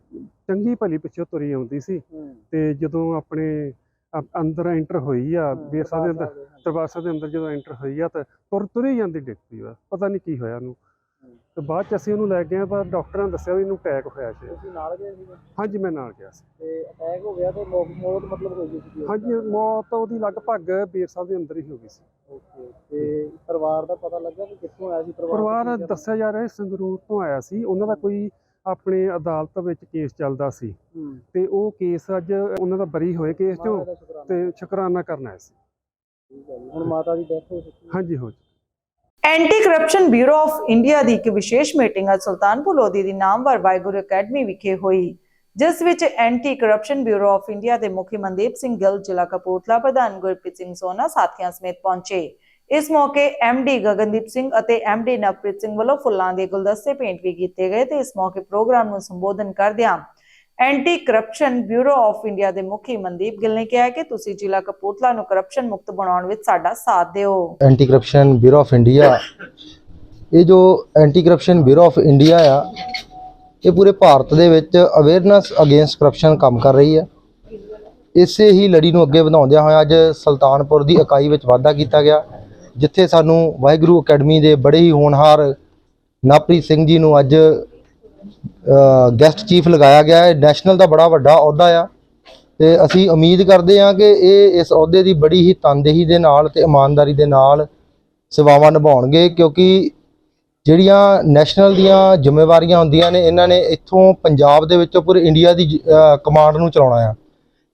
ਚੰਗੀ ਭਲੀ ਪਿੱਛੇ ਤੁਰੀ ਆਉਂਦੀ ਸੀ। ਤੇ ਜਦੋਂ ਆਪਣੇ ਅੰਦਰ ਐਂਟਰ ਹੋਈ ਆ ਸਾਹਿਬ ਦੇ ਅੰਦਰ ਸਾਹਿਬ ਦੇ ਅੰਦਰ ਜਦੋਂ ਐਂਟਰ ਹੋਈ ਆ ਤਾਂ ਤੁਰ ਤੁਰੀ ਜਾਂਦੀ ਡਿੱਗ ਪਈ ਵਾ ਪਤਾ ਨਹੀਂ ਕੀ ਹੋਇਆ ਉਹਨੂੰ। ਤੇ ਬਾਅਦ ਚ ਅਸੀਂ ਉਹਨੂੰ ਲੈ ਗਏ ਪਰ ਡਾਕਟਰਾਂ ਨੇ ਦੱਸਿਆ ਵੀ ਇਹਨੂੰ ਅਟੈਕ ਹੋਇਆ ਸੀ। ਤੁਸੀਂ ਨਾਲ ਗਏ ਸੀ ਹਾਂਜੀ ਮੈਂ ਨਾਲ ਗਿਆ ਸੀ। ਤੇ ਅਟੈਕ ਹੋ ਗਿਆ ਤੇ ਮੌਤ ਮੌਤ ਮਤਲਬ ਹੋ ਗਈ ਸੀ ਹਾਂਜੀ ਮੌਤ ਉਹਦੀ ਲਗਭਗ ਬੇਰ ਸਾਹਿਬ ਦੇ ਅੰਦਰ ਹੀ ਹੋ ਗਈ ਸੀ। ਓਕੇ ਤੇ ਪਰਿਵਾਰ ਦਾ ਪਤਾ ਲੱਗਾ ਕਿ ਕਿੱਥੋਂ ਆਇਆ ਸੀ? ਪਰਿਵਾਰ ਪਰਿਵਾਰ ਦੱਸਿਆ ਜਾ ਰਿਹਾ ਸੰਗਰੂਰ ਤੋਂ ਆਇਆ ਸੀ। ਉਹਨਾਂ ਦਾ ਕੋਈ ਆਪਣੇ ਅਦਾਲਤ ਵਿੱਚ ਕੇਸ ਚੱਲਦਾ ਸੀ। ਤੇ ਉਹ ਕੇਸ ਅੱਜ ਉਹਨਾਂ ਦਾ ਬਰੀ ਹੋਏ ਕੇਸ ਚੋਂ ਤੇ ਸ਼ੁਕਰਾਨਾ ਕਰਨ ਸੀ। ਹੁਣ ਮਾਤਾ ਦੀ ਡੈਥ ਹੋ ਚੁੱਕੀ ਹਾਂਜੀ ਹੋ anti corruption bureau of India ਦੀ ਇੱਕ ਵਿਸ਼ੇਸ਼ ਮੀਟਿੰਗ ਅੱਜ ਸੁਲਤਾਨਪੁਰ ਲੋਧੀ ਦੀ ਨਾਮਵਰ ਵਾਹਿਗੁਰੂ ਅਕੈਡਮੀ ਵਿਖੇ ਹੋਈ ਜਿਸ ਵਿੱਚ anti corruption bureau of India ਦੇ ਮੁਖੀ ਮਨਦੀਪ ਸਿੰਘ ਗਿੱਲ ਜ਼ਿਲ੍ਹਾ ਕਪੂਰਥਲਾ ਪ੍ਰਧਾਨ ਗੁਰਪ੍ਰੀਤ ਸਿੰਘ ਸੋਨਾ ਸਾਥੀਆਂ ਸਮੇਤ ਪਹੁੰਚੇ। ਇਸ ਮੌਕੇ ਐਮਡੀ ਗਗਨਦੀਪ ਸਿੰਘ ਅਤੇ ਐਮਡੀ ਨਵਪ੍ਰੀਤ ਸਿੰਘ ਵੱਲੋਂ ਫੁੱਲਾਂ ਦੇ ਗੁਲਦਸਤੇ ਭੇਂਟ ਵੀ ਕੀਤੇ ਗਏ ਤੇ ਇਸ ਮੌਕੇ ਪ੍ਰੋਗਰਾਮ ਨੂੰ ਸੰਬੋਧਨ ਕਰਦਿਆਂ anti corruption bureau of India ਦੇ ਮੁਖੀ ਮਨਦੀਪ ਗਿੱਲ ਨੇ ਕਿਹਾ ਕਿ ਤੁਸੀਂ ਜ਼ਿਲ੍ਹਾ ਕਪੂਰਥਲਾ ਨੂੰ ਕਰਪਸ਼ਨ ਮੁਕਤ ਬਣਾਉਣ ਵਿੱਚ ਸਾਡਾ ਸਾਥ ਦਿਓ। Anti corruption bureau of India ਇਹ ਜੋ anti corruption bureau of India ਆ, ਇਹ ਪੂਰੇ ਭਾਰਤ ਦੇ ਵਿੱਚ ਅਵੇਅਰਨੈਸ ਅਗੇਂਸਟ ਕਰਪਸ਼ਨ ਕੰਮ ਕਰ ਰਹੀ ਹੈ ਇਸੇ ਹੀ ਲੜੀ ਨੂੰ ਅੱਗੇ ਵਧਾਉਂਦਿਆਂ ਹੋਇਆ ਅੱਜ ਸੁਲਤਾਨਪੁਰ ਦੀ ਇਕਾਈ ਵਿੱਚ ਵਾਧਾ ਕੀਤਾ ਗਿਆ। ਜਿੱਥੇ ਸਾਨੂੰ ਵਾਹਿਗੁਰੂ ਅਕੈਡਮੀ ਦੇ ਬੜੇ ਹੀ ਹੋਣਹਾਰ ਨਵਪ੍ਰੀਤ ਸਿੰਘ ਜੀ ਨੂੰ ਅੱਜ ਗੈਸਟ ਚੀਫ ਲਗਾਇਆ ਗਿਆ ਹੈ। ਨੈਸ਼ਨਲ ਦਾ ਬੜਾ ਵੱਡਾ ਅਹੁਦਾ ਆ। ਤੇ ਅਸੀਂ ਉਮੀਦ ਕਰਦੇ ਹਾਂ ਕਿ ਇਹ ਇਸ ਅਹੁਦੇ ਦੀ ਬੜੀ ਹੀ ਤਨਦੇਹੀ ਦੇ ਨਾਲ ਤੇ ਇਮਾਨਦਾਰੀ ਦੇ ਨਾਲ ਸੇਵਾਵਾਂ ਨਿਭਾਉਣਗੇ, ਕਿਉਂਕਿ ਜਿਹੜੀਆਂ ਨੈਸ਼ਨਲ ਦੀਆਂ ਜ਼ਿੰਮੇਵਾਰੀਆਂ ਹੁੰਦੀਆਂ ਨੇ, ਇਹਨਾਂ ਨੇ ਇੱਥੋਂ ਪੰਜਾਬ ਦੇ ਵਿੱਚੋਂ ਪੂਰੇ ਇੰਡੀਆ ਦੀ ਕਮਾਂਡ ਨੂੰ ਚਲਾਉਣਾ ਆ।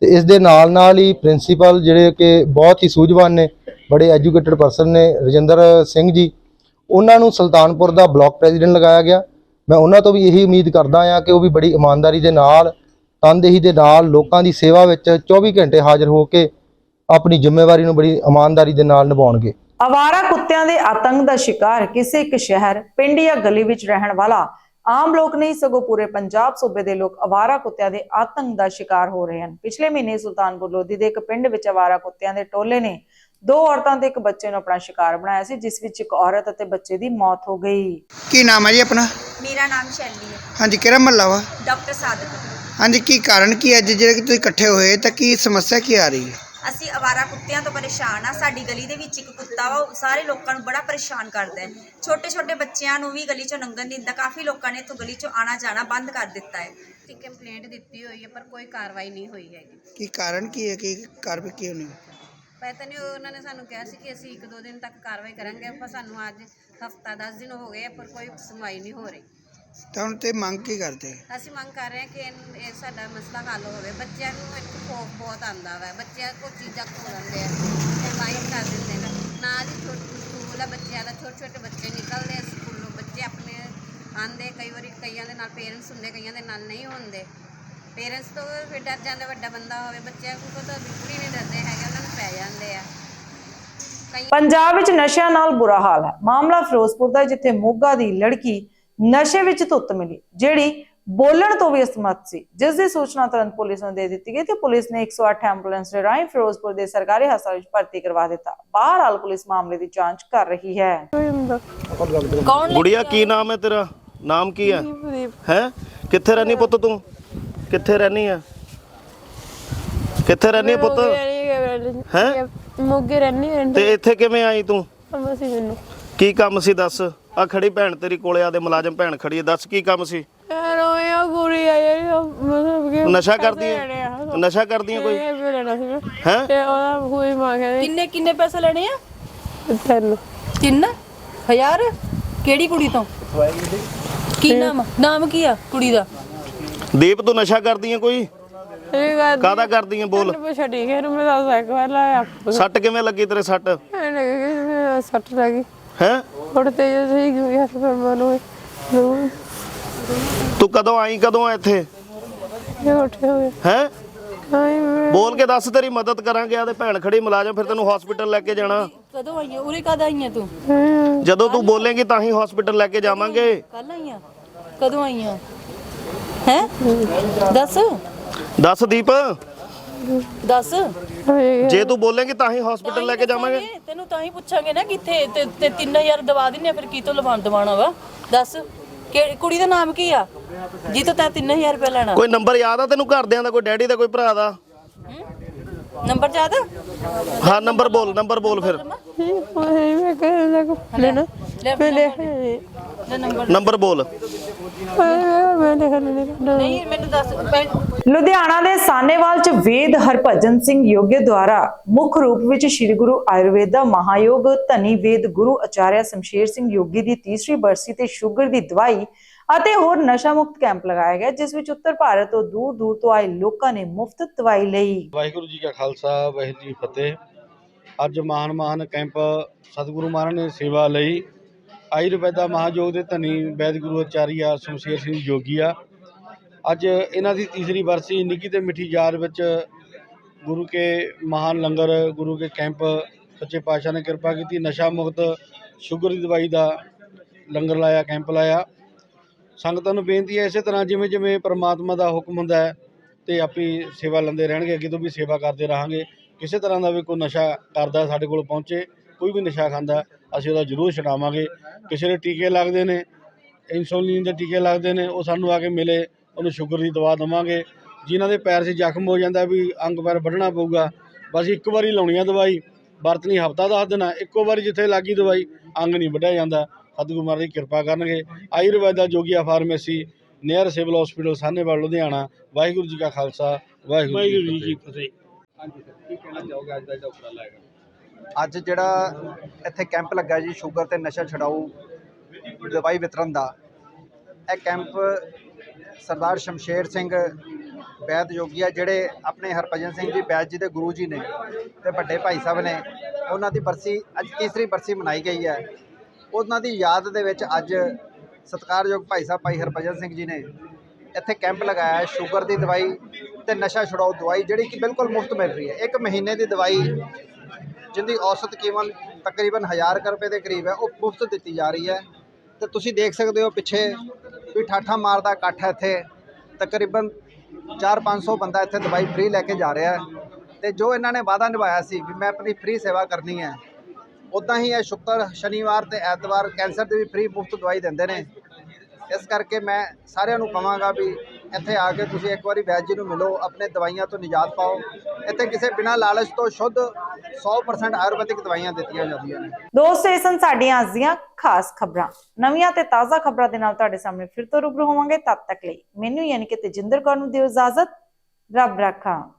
ਤੇ ਇਸ ਦੇ ਨਾਲ ਨਾਲ ਹੀ ਪ੍ਰਿੰਸੀਪਲ ਜਿਹੜੇ ਕਿ ਬਹੁਤ ਹੀ ਸੂਝਵਾਨ ਨੇ ਬੜੇ ਐਜੂਕੇਟਡ ਪਰਸਨ ਨੇ, ਰਜਿੰਦਰ ਸਿੰਘ ਜੀ। ਉਹਨਾਂ ਨੂੰ ਸੁਲਤਾਨਪੁਰ ਦਾ ਬਲਾਕ ਪ੍ਰੈਜ਼ੀਡੈਂਟ ਲਗਾਇਆ ਗਿਆ। ਮੈਂ ਉਹਨਾਂ ਤੋਂ ਵੀ ਇਹੀ ਉਮੀਦ ਕਰਦਾ ਹਾਂ ਕਿ ਉਹ ਵੀ ਬੜੀ ਇਮਾਨਦਾਰੀ ਦੇ ਨਾਲ, ਤਨਦੇਹੀ ਦੇ ਨਾਲ, ਲੋਕਾਂ ਦੀ ਸੇਵਾ ਵਿੱਚ 24 ਘੰਟੇ ਹਾਜ਼ਰ ਹੋ ਕੇ ਆਪਣੀ ਜ਼ਿੰਮੇਵਾਰੀ ਨੂੰ ਬੜੀ ਇਮਾਨਦਾਰੀ ਦੇ ਨਾਲ ਨਿਭਾਉਣਗੇ। ਅਵਾਰਾ ਕੁੱਤਿਆਂ ਦੇ ਆਤੰਕ ਦਾ ਸ਼ਿਕਾਰ ਕਿਸੇ ਇੱਕ ਸ਼ਹਿਰ, ਪਿੰਡ ਜਾਂ ਗਲੀ ਵਿੱਚ ਰਹਿਣ ਵਾਲਾ ਆਮ ਲੋਕ ਨਹੀਂ, ਸਗੋਂ ਪੂਰੇ ਪੰਜਾਬ ਸੂਬੇ ਦੇ ਲੋਕ ਅਵਾਰਾ ਕੁੱਤਿਆਂ ਦੇ ਆਤੰਕ ਦਾ ਸ਼ਿਕਾਰ ਹੋ ਰਹੇ ਹਨ। ਪਿਛਲੇ ਮਹੀਨੇ ਸੁਲਤਾਨਪੁਰ ਲੋਧੀ ਦੇ ਇੱਕ ਪਿੰਡ ਵਿੱਚ ਅਵਾਰਾ ਕੁੱਤਿਆਂ ਦੇ ਟੋਲੇ ਨੇ ਦੋ ਔਰਤਾਂ ਤੇ ਇੱਕ ਬੱਚੇ ਨੂੰ ਆਪਣਾ ਸ਼ਿਕਾਰ ਬਣਾਇਆ ਸੀ ਜਿਸ ਵਿੱਚ ਇੱਕ ਔਰਤ ਅਤੇ ਬੱਚੇ ਦੀ ਮੌਤ ਹੋ ਗਈ। ਕੀ ਨਾਮ ਹੈ ਜੀ ਆਪਣਾ? ਮੇਰਾ ਨਾਮ ਸ਼ੈਲੀ ਹੈ। ਹਾਂਜੀ ਕਿਹੜਾ ਮਹੱਲਾ ਵਾ? ਡਾਕਟਰ ਸਾਦਕ। ਹਾਂਜੀ ਕੀ ਕਾਰਨ ਕੀ ਹੈ? ਅੱਜ ਜਿਹੜੇ ਕਿ ਤੁਸੀਂ ਇਕੱਠੇ ਹੋਏ ਤਾਂ ਕੀ ਸਮੱਸਿਆ ਕੀ ਆ ਰਹੀ ਹੈ? ਅਸੀਂ ਅਵਾਰਾ ਕੁੱਤਿਆਂ ਤੋਂ ਪਰੇਸ਼ਾਨ ਆ। ਸਾਡੀ ਗਲੀ ਦੇ ਵਿੱਚ ਇੱਕ ਕੁੱਤਾ ਵਾ ਉਹ ਸਾਰੇ ਲੋਕਾਂ ਨੂੰ ਬੜਾ ਪਰੇਸ਼ਾਨ ਕਰਦਾ ਹੈ। ਛੋਟੇ ਛੋਟੇ ਬੱਚਿਆਂ ਨੂੰ ਵੀ ਗਲੀ ਚੋਂ ਲੰਘਣ ਨਹੀਂ ਦਿੰਦਾ। ਕਾਫੀ ਲੋਕਾਂ ਨੇ ਇੱਥੋਂ ਗਲੀ ਚੋਂ ਆਣਾ ਜਾਣਾ ਬੰਦ ਕਰ ਦਿੱਤਾ ਹੈ। ਤੇ ਕੰਪਲੇਂਟ ਦਿੱਤੀ ਹੋਈ ਹੈ ਪਰ ਕੋਈ ਕਾਰਵਾਈ ਨਹੀਂ ਹੋਈ ਹੈਗੀ। ਕੀ ਕਾਰਨ ਕੀ ਹੈ? ਕਿ ਕਾਰਵਾਈ ਕਿਉਂ ਨਹੀਂ ਪਤਾ ਨਹੀਂ ਉਹਨਾਂ ਨੇ ਸਾਨੂੰ ਕਿਹਾ ਸੀ ਕਿ ਅਸੀਂ ਇੱਕ ਦੋ ਦਿਨ ਤੱਕ ਕਾਰਵਾਈ ਕਰਾਂਗੇ ਪਰ ਸਾਨੂੰ ਅੱਜ ਹਫਤਾ 10 ਦਿਨ ਹੋ ਗਏ ਆ, ਪਰ ਕੋਈ ਸੁਣਵਾਈ ਨਹੀਂ ਹੋ ਰਹੀ। ਤਾਂ ਹੁਣ ਤੇ ਮੰਗ ਕੀ ਕਰਦੇ? ਅਸੀਂ ਮੰਗ ਕਰ ਰਹੇ ਹਾਂ ਕਿ ਇਹ ਇਹ ਸਾਡਾ ਮਸਲਾ ਹੱਲ ਹੋਵੇ। ਬੱਚਿਆਂ ਨੂੰ ਇੱਕ ਖੋਫ ਬਹੁਤ ਆਂਦਾ ਵਾ। ਬੱਚਿਆਂ ਕੋ ਚੀਜ਼ਾਂ ਖੋ ਲੈਂਦੇ ਆ ਤੇ ਮਾਈਂਡ ਕਰ ਦਿੰਦੇ ਨੇ। ਨਾਲ ਹੀ ਛੋਟੇ ਸਕੂਲ ਆ ਬੱਚਿਆਂ ਦਾ ਛੋਟੇ ਛੋਟੇ ਬੱਚੇ ਨਿਕਲਦੇ ਆ ਸਕੂਲੋਂ। ਬੱਚੇ ਆਪਣੇ ਆਂਦੇ ਕਈ ਵਾਰੀ ਕਈਆਂ ਦੇ ਨਾਲ ਪੇਰੈਂਟਸ ਹੁੰਦੇ ਕਈਆਂ ਦੇ ਨਾਲ ਨਹੀਂ ਹੁੰਦੇ। ਪੇਰੈਂਟਸ ਤੋਂ ਫਿਰ ਡਰ ਜਾਂਦੇ ਵੱਡਾ ਬੰਦਾ ਹੋਵੇ। ਬੱਚਿਆਂ ਕੋਲ ਤਾਂ ਬਿਲਕੁਲ ਹੀ ਨਹੀਂ ਡਰਦੇ ਹੈਗੇ ਉਹਨਾਂ ਨੂੰ ਪੈ ਪੰਜਾਬ ਵਿੱਚ ਨਸ਼ਿਆਂ ਨਾਲ ਬੁਰਾ ਹਾਲ ਹੈ। ਮਾਮਲਾ ਫਿਰੋਜ਼ਪੁਰ ਦਾ ਜਿੱਥੇ ਮੋਗਾ ਦੀ ਲੜਕੀ ਨਸ਼ੇ ਵਿੱਚ ਧੁੱਤ ਮਿਲੀ ਜਿਹੜੀ ਬੋਲਣ ਤੋਂ ਵੀ ਅਸਮਰਥ ਸੀ। ਜਿਸ ਦੀ ਸੂਚਨਾ ਤੁਰੰਤ ਪੁਲਿਸ ਨੂੰ ਦੇ ਦਿੱਤੀ ਗਈ ਤੇ ਪੁਲਿਸ ਨੇ 108 ਐਂਬੂਲੈਂਸ ਦੇ ਰਾਹੀਂ ਫਿਰੋਜ਼ਪੁਰ ਦੇ ਸਰਕਾਰੀ ਹਸਪਤਾਲ ਵਿੱਚ ਭਰਤੀ ਕਰਵਾ ਦਿੱਤਾ। ਬਹਰਹਾਲ ਪੁਲਿਸ ਮਾਮਲੇ ਦੀ ਜਾਂਚ ਕਰ ਰਹੀ ਹੈ। ਗੁੜੀਆ ਕੀ ਨਾਮ ਹੈ ਤੇਰਾ? ਨਾਮ ਕੀ ਹੈ? ਹੈ? ਕਿੱਥੇ ਰਹਿਨੀ ਪੁੱਤ ਤੂੰ? ਕਿੱਥੇ ਰਹਿਨੀ ਆ ਕਿੱਥੇ ਰਹਿਨੀ ਆ ਪੁੱਤ? ਹੈ? ਮੋਗੇ ਰਹਿਣੀ ਰਹਿੰਦੇ ਤੇ ਇੱਥੇ ਕਿਵੇਂ ਆਈ ਤੂੰ? ਸੀ ਮੈਨੂੰ। ਕੀ ਕੰਮ ਸੀ ਦੱਸ? ਆ ਖੜੀ ਭੈਣ ਤੇਰੀ ਕੋਲੇ ਆ ਦੇ ਮੁਲਾਜ਼ਮ ਭੈਣ ਖੜੀ ਹੈ ਦੱਸ ਕੀ ਕੰਮ ਸੀ? ਯਾਰ ਉਹ ਇਹ ਕੁੜੀ ਆ ਜਿਹੜੀ ਉਹ ਮਤਲਬ ਕਿ ਨਸ਼ਾ ਕਰਦੀ ਲੈਣੇ ਆ। ਨਸ਼ਾ ਕਰਦੀ ਹੈ ਕੋਈ? ਇਹ ਵੀ ਲੈਣਾ ਸੀ ਮੈਂ। ਹੈਂ? ਤੇ ਉਹਦਾ ਕੋਈ ਮੰਗਿਆ ਕਿੰਨੇ ਕਿੰਨੇ ਪੈਸੇ ਲੈਣੇ ਆ? ਤੈਨੂੰ। ਤਿੰਨ? ਹਜ਼ਾਰ? ਕਿਹੜੀ ਕੁੜੀ ਤੋਂ? ਕੀ ਨਾਮ ਨਾਮ ਕੀ ਆ ਕੁੜੀ ਦਾ? ਦੀਪ ਤੂੰ ਨਸ਼ਾ ਕਰਦੀ ਹੈ ਕੋਈ? ਇਹ ਗੱਲ ਕਾਹਦਾ ਕਰਦੀ ਹੈ ਬੋਲ? ਪੁੱਛ ਠੀਕ ਹੈ ਮੈਂ ਦੱਸ ਇੱਕ ਵਾਰ ਲਾਇਆ ਸੱਟ ਕਿਵੇਂ ਲੱਗੀ ਤੇਰੇ ਸੱਟ? ਇਹਨੇ ਕਿ ਸੱਟ ਲੱਗੀ ਹੈ? ਥੋੜੇ ਤੇ ਸਹੀ ਕਿਉਂ ਯਾਰ ਫਿਰ ਮਨੂੰ ਨੂੰ ਤੂੰ ਕਦੋਂ ਆਈ ਕਦੋਂ ਆ ਇੱਥੇ? ਇਹ ਉੱਠੇ ਹੋਏ। ਹੈ? ਆਈ ਮੈਂ। ਬੋਲ ਕੇ ਦੱਸ ਤੇਰੀ ਮਦਦ ਕਰਾਂਗੇ ਆ ਤੇ ਭੈਣ ਖੜੀ ਮੁਲਾਜ਼ਮ ਫਿਰ ਤੈਨੂੰ ਹਸਪੀਟਲ ਲੈ ਕੇ ਜਾਣਾ। ਕਦੋਂ ਆਈਆਂ ਉਰੇ ਕਦ ਆਈਆਂ ਤੂੰ? ਜਦੋਂ ਤੂੰ ਬੋਲੇਂਗੀ ਤਾਂ ਹੀ ਹਸਪੀਟਲ ਲੈ ਕੇ ਜਾਵਾਂਗੇ। ਕੱਲ ਆਈਆਂ ਕਦੋਂ ਆਈਆਂ ਹੈ? ਦੱਸ। ਦੱਸ ਦੀਪ। ਦੱਸ। ਜੇ ਤੂੰ ਬੋਲੇਂਗੀ ਤਾਂ ਹੀ ਹਸਪੀਟਲ ਲੈ ਕੇ ਜਾਵਾਂਗੇ। ਤੈਨੂੰ ਤਾਂ ਹੀ ਪੁੱਛਾਂਗੇ ਨਾ ਕਿੱਥੇ ਤੇ ਤੇ 3000 ਦਵਾ ਦਿੰਨੇ ਆ, ਫਿਰ ਕੀ ਤੋਂ ਲਵਾਣ ਦਵਾਣਾ ਵਾ? ਦੱਸ। ਕਿ ਕੁੜੀ ਦਾ ਨਾਮ ਕੀ ਆ? ਜੀ ਤੋਂ ਤੈਂ 3000 ਰੁਪਏ ਲੈਣਾ। ਕੋਈ ਨੰਬਰ ਯਾਦ ਆ ਤੈਨੂੰ ਘਰਦਿਆਂ ਦਾ ਕੋਈ ਡੈਡੀ ਦਾ ਕੋਈ ਭਰਾ ਦਾ? ਨੰਬਰ ਯਾਦ ਆ? ਹਾਂ ਨੰਬਰ ਬੋਲ ਨੰਬਰ ਬੋਲ ਫਿਰ। ਉਹ ਮੈਂ ਕਹਿੰਦਾ ਕੋ ਲੈਣਾ ਮੈਂ ਲੈ। ਲੈ ਨੰਬਰ। ਨੰਬਰ ਬੋਲ। ਮੈਂ ਲਿਖ ਲੈਣੇ ਨਹੀਂ ਮੈਨੂੰ ਦੱਸ ਪਹਿ- ਲੁਧਿਆਣਾ ਦੇ ਸਾਨੇਵਾਲ ਚ ਵੇਦ ਹਰਭਜਨ ਸਿੰਘ ਯੋਗੇ ਦੁਆਰਾ ਮੁੱਖ ਰੂਪ ਵਿੱਚ ਸ੍ਰੀ ਗੁਰੂ ਆਯੁਰਵੇਦਾ ਮਹਾਯੋਗ ਧਨੀ ਵੇਦ ਗੁਰੂ ਆਚਾਰਿਆ ਸ਼ਮਸ਼ੇਰ ਸਿੰਘ ਯੋਗੀ ਦੀ ਤੀਸਰੀ ਬਰਸੀ ਤੇ ਸ਼ੂਗਰ ਦੀ ਦਵਾਈ ਅਤੇ ਹੋਰ ਨਸ਼ਾ ਮੁਕਤ ਕੈਂਪ ਲਗਾਇਆ ਗਿਆ ਜਿਸ ਵਿੱਚ ਉੱਤਰ ਭਾਰਤ ਤੋਂ ਦੂਰ ਦੂਰ ਤੋਂ ਆਏ ਲੋਕਾਂ ਨੇ ਮੁਫਤ ਦਵਾਈ ਲਈ। ਵਾਹਿਗੁਰੂ ਜੀ ਕਾ ਖਾਲਸਾ ਵਾਹਿਗੁਰੂ ਜੀ ਫਤਿਹ। ਅੱਜ ਮਹਾਨ ਮਹਾਨ ਕੈਂਪ ਸਤਿਗੁਰੂ ਮਹਾਰਾਜ ਨੇ ਸੇਵਾ ਲਈ। ਆਯੁਰਵੈਦਾ ਮਹਾਯੋਗ ਦੇ ਧਨੀ ਵੈਦ ਗੁਰੂ ਆਚਾਰੀਆ ਸ਼ਮਸ਼ੇਰ ਸਿੰਘ ਜੋਗੀਆ ਅੱਜ ਇਹਨਾਂ ਦੀ ਤੀਸਰੀ ਬਰਸੀ ਨਿੱਕੀ ਤੇ ਮਿੱਠੀ ਯਾਦ ਵਿੱਚ ਗੁਰੂ ਕੇ ਮਹਾਨ ਲੰਗਰ, ਗੁਰੂ ਕੇ ਕੈਂਪ, ਸੱਚੇ ਪਾਤਸ਼ਾਹ ਨੇ ਕਿਰਪਾ ਕੀਤੀ, ਨਸ਼ਾ ਮੁਕਤ, ਸ਼ੂਗਰ ਦੀ ਦਵਾਈ ਦਾ ਲੰਗਰ ਲਾਇਆ, ਕੈਂਪ ਲਾਇਆ। ਸੰਗਤਾਂ ਨੂੰ ਬੇਨਤੀ ਹੈ ਇਸੇ ਤਰ੍ਹਾਂ ਜਿਵੇਂ ਜਿਵੇਂ ਪ੍ਰਮਾਤਮਾ ਦਾ ਹੁਕਮ ਹੁੰਦਾ ਹੈ ਤੇ ਆਪੀ ਸੇਵਾ ਲੈਂਦੇ ਰਹਿਣਗੇ, ਅੱਗੇ ਤੋਂ ਵੀ ਸੇਵਾ ਕਰਦੇ ਰਹਾਂਗੇ। ਕਿਸੇ ਤਰ੍ਹਾਂ ਦਾ ਵੀ ਕੋਈ ਨਸ਼ਾ ਕਰਦਾ ਸਾਡੇ ਕੋਲ ਪਹੁੰਚੇ, ਕੋਈ ਵੀ ਨਸ਼ਾ ਖਾਂਦਾ ਅਸੀਂ ਉਹਦਾ ਜ਼ਰੂਰ ਛਡਾਵਾਂਗੇ। ਕਿਸੇ ਦੇ ਟੀਕੇ ਲੱਗਦੇ ਨੇ ਇਨਸੂਲਿਨ ਦੇ ਟੀਕੇ ਲੱਗਦੇ ਨੇ ਉਹ ਸਾਨੂੰ ਆ ਕੇ ਮਿਲੇ ਉਹਨੂੰ ਸ਼ੂਗਰ ਦੀ ਦਵਾ ਦੇਵਾਂਗੇ। ਜਿਨ੍ਹਾਂ ਦੇ ਪੈਰ 'ਚ ਜ਼ਖਮ ਹੋ ਜਾਂਦਾ ਵੀ ਅੰਗ ਪੈਰ ਵੱਢਣਾ ਪਊਗਾ ਬਸ ਇੱਕ ਵਾਰੀ ਲਾਉਣੀ ਆ ਦਵਾਈ ਵਰਤਣੀ ਹਫਤਾ ਦਸ ਦਿਨ ਇੱਕੋ ਵਾਰੀ ਜਿੱਥੇ ਲੱਗੀ ਦਵਾਈ ਅੰਗ ਨਹੀਂ ਵੱਢਿਆ ਜਾਂਦਾ। ਸਤਿਗੁਰੂ ਮਹਾਰਾਜ ਦੀ ਕਿਰਪਾ ਕਰਨਗੇ। Ayurveda Jogia pharmacy near civil hospital Sahnewal Ludhiana. Waheguru ji ਕਾ ਖਾਲਸਾ ਵਾਹਿਗੁਰੂ ਜੀ ਕੀ ਫਤਿਹ। ਹਾਂਜੀ ਸਰ ਕੀ ਕਹਿਣਾ ਚਾਹੋਗੇ ਅੱਜ ਦਾ ਜਿਹੜਾ ਉਪਰਾਲਾ ਹੈਗਾ? ਅੱਜ ਜਿਹੜਾ ਇੱਥੇ ਕੈਂਪ ਲੱਗਾ ਜੀ, ਸ਼ੂਗਰ ਤੇ ਨਸ਼ਾ ਛਡਾਊ, ਦਵਾਈ ਵਿਤਰਨ ਦਾ, ਇਹ ਕੈਂਪ ਸਰਦਾਰ ਸ਼ਮਸ਼ੇਰ ਸਿੰਘ ਵੈਦ ਆ, ਜਿਹੜੇ ਆਪਣੇ ਹਰਭਜਨ ਸਿੰਘ ਜੀ ਵੈਦ ਜੀ ਦੇ ਗੁਰੂ ਜੀ ਨੇ ਤੇ ਵੱਡੇ ਭਾਈ ਸਾਹਿਬ ਨੇ, ਉਹਨਾਂ ਦੀ ਬਰਸੀ ਅੱਜ ਤੀਸਰੀ ਬਰਸੀ ਮਨਾਈ ਗਈ ਹੈ। ਉਹਨਾਂ ਦੀ ਯਾਦ ਦੇ ਵਿੱਚ ਅੱਜ ਸਤਿਕਾਰਯੋਗ ਭਾਈ ਸਾਹਿਬ, ਭਾਈ ਹਰਭਜਨ ਸਿੰਘ ਜੀ ਨੇ ਇੱਥੇ ਕੈਂਪ ਲਗਾਇਆ, ਸ਼ੂਗਰ ਦੀ ਦਵਾਈ ਤੇ ਨਸ਼ਾ ਛੁਡਾਊ ਦਵਾਈ ਜਿਹੜੀ ਕਿ ਬਿਲਕੁਲ ਮੁਫਤ ਮਿਲ ਰਹੀ ਹੈ। ਇੱਕ ਮਹੀਨੇ ਦੀ ਦਵਾਈ ਜਿੰਦੀ ਔਸਤ ਕੀਮਤ ਤਕਰੀਬਨ 1000 ਕੁ ਰੁਪਏ ਦੇ ਕਰੀਬ ਹੈ, ਉਹ ਮੁਫਤ ਦਿੱਤੀ ਜਾ ਰਹੀ ਹੈ। ਤੇ ਤੁਸੀਂ ਦੇਖ ਸਕਦੇ ਹੋ ਪਿੱਛੇ ਵੀ ਠਾਠਾ ਮਾਰਦਾ ਇਕੱਠ ਹੈ ਇੱਥੇ। ਤਕਰੀਬਨ 4-500 ਬੰਦਾ ਇੱਥੇ ਦਵਾਈ ਫ੍ਰੀ ਲੈ ਕੇ ਜਾ ਰਿਹਾ ਹੈ। ਤੇ ਜੋ ਇਹਨਾਂ ਨੇ ਵਾਅਦਾ ਨਿਭਾਇਆ ਸੀ ਵੀ ਮੈਂ ਆਪਣੀ ਫ੍ਰੀ ਸੇਵਾ ਕਰਨੀ ਹੈ ਉਦਾਂ ਹੀ ਇਹ ਸ਼ੁੱਕਰ, ਸ਼ਨੀਵਾਰ ਤੇ ਐਤਵਾਰ ਕੈਂਸਰ ਦੀ ਵੀ ਫ੍ਰੀ ਮੁਫਤ ਦਵਾਈ ਦਿੰਦੇ ਨੇ। ਇਸ ਕਰਕੇ ਮੈਂ ਸਾਰਿਆਂ ਨੂੰ ਕਹਾਂਗਾ ਵੀ ਇੱਥੇ ਆ ਕੇ ਤੁਸੀਂ ਇੱਕ ਵਾਰੀ ਵੈਦ ਜੀ ਨੂੰ ਮਿਲੋ, ਆਪਣੇ ਦਵਾਈਆਂ ਤੋਂ ਨਿਜਾਤ ਪਾਓ। ਇੱਥੇ ਕਿਸੇ ਬਿਨਾਂ ਲਾਲਚ ਤੋਂ ਸ਼ੁੱਧ 100% ਆਯੁਰਵੈਦਿਕ ਦਵਾਈਆਂ ਦਿੱਤੀਆਂ ਜਾਂਦੀਆਂ ਨੇ। ਦੋਸਤੋ, ਇਹ ਸਨ ਸਾਡੀਆਂ ਅੱਜ ਦੀਆਂ ਖਾਸ ਖਬਰਾਂ। ਨਵੀਆਂ ਤੇ ਤਾਜ਼ਾ ਖਬਰਾਂ ਦੇ ਨਾਲ ਤੁਹਾਡੇ ਸਾਹਮਣੇ ਫਿਰ ਤੋਂ ਰੂਬਰੂ ਹੋਵਾਂਗੇ। ਤਦ ਤੱਕ ਲਈ ਮੈਨੂੰ ਯਾਨੀ ਕਿ ਤੇਜਿੰਦਰ ਕੌਰ ਨੂੰ ਦਿਓ ਇਜਾਜ਼ਤ। ਰੱਬ ਰਾਖਾ।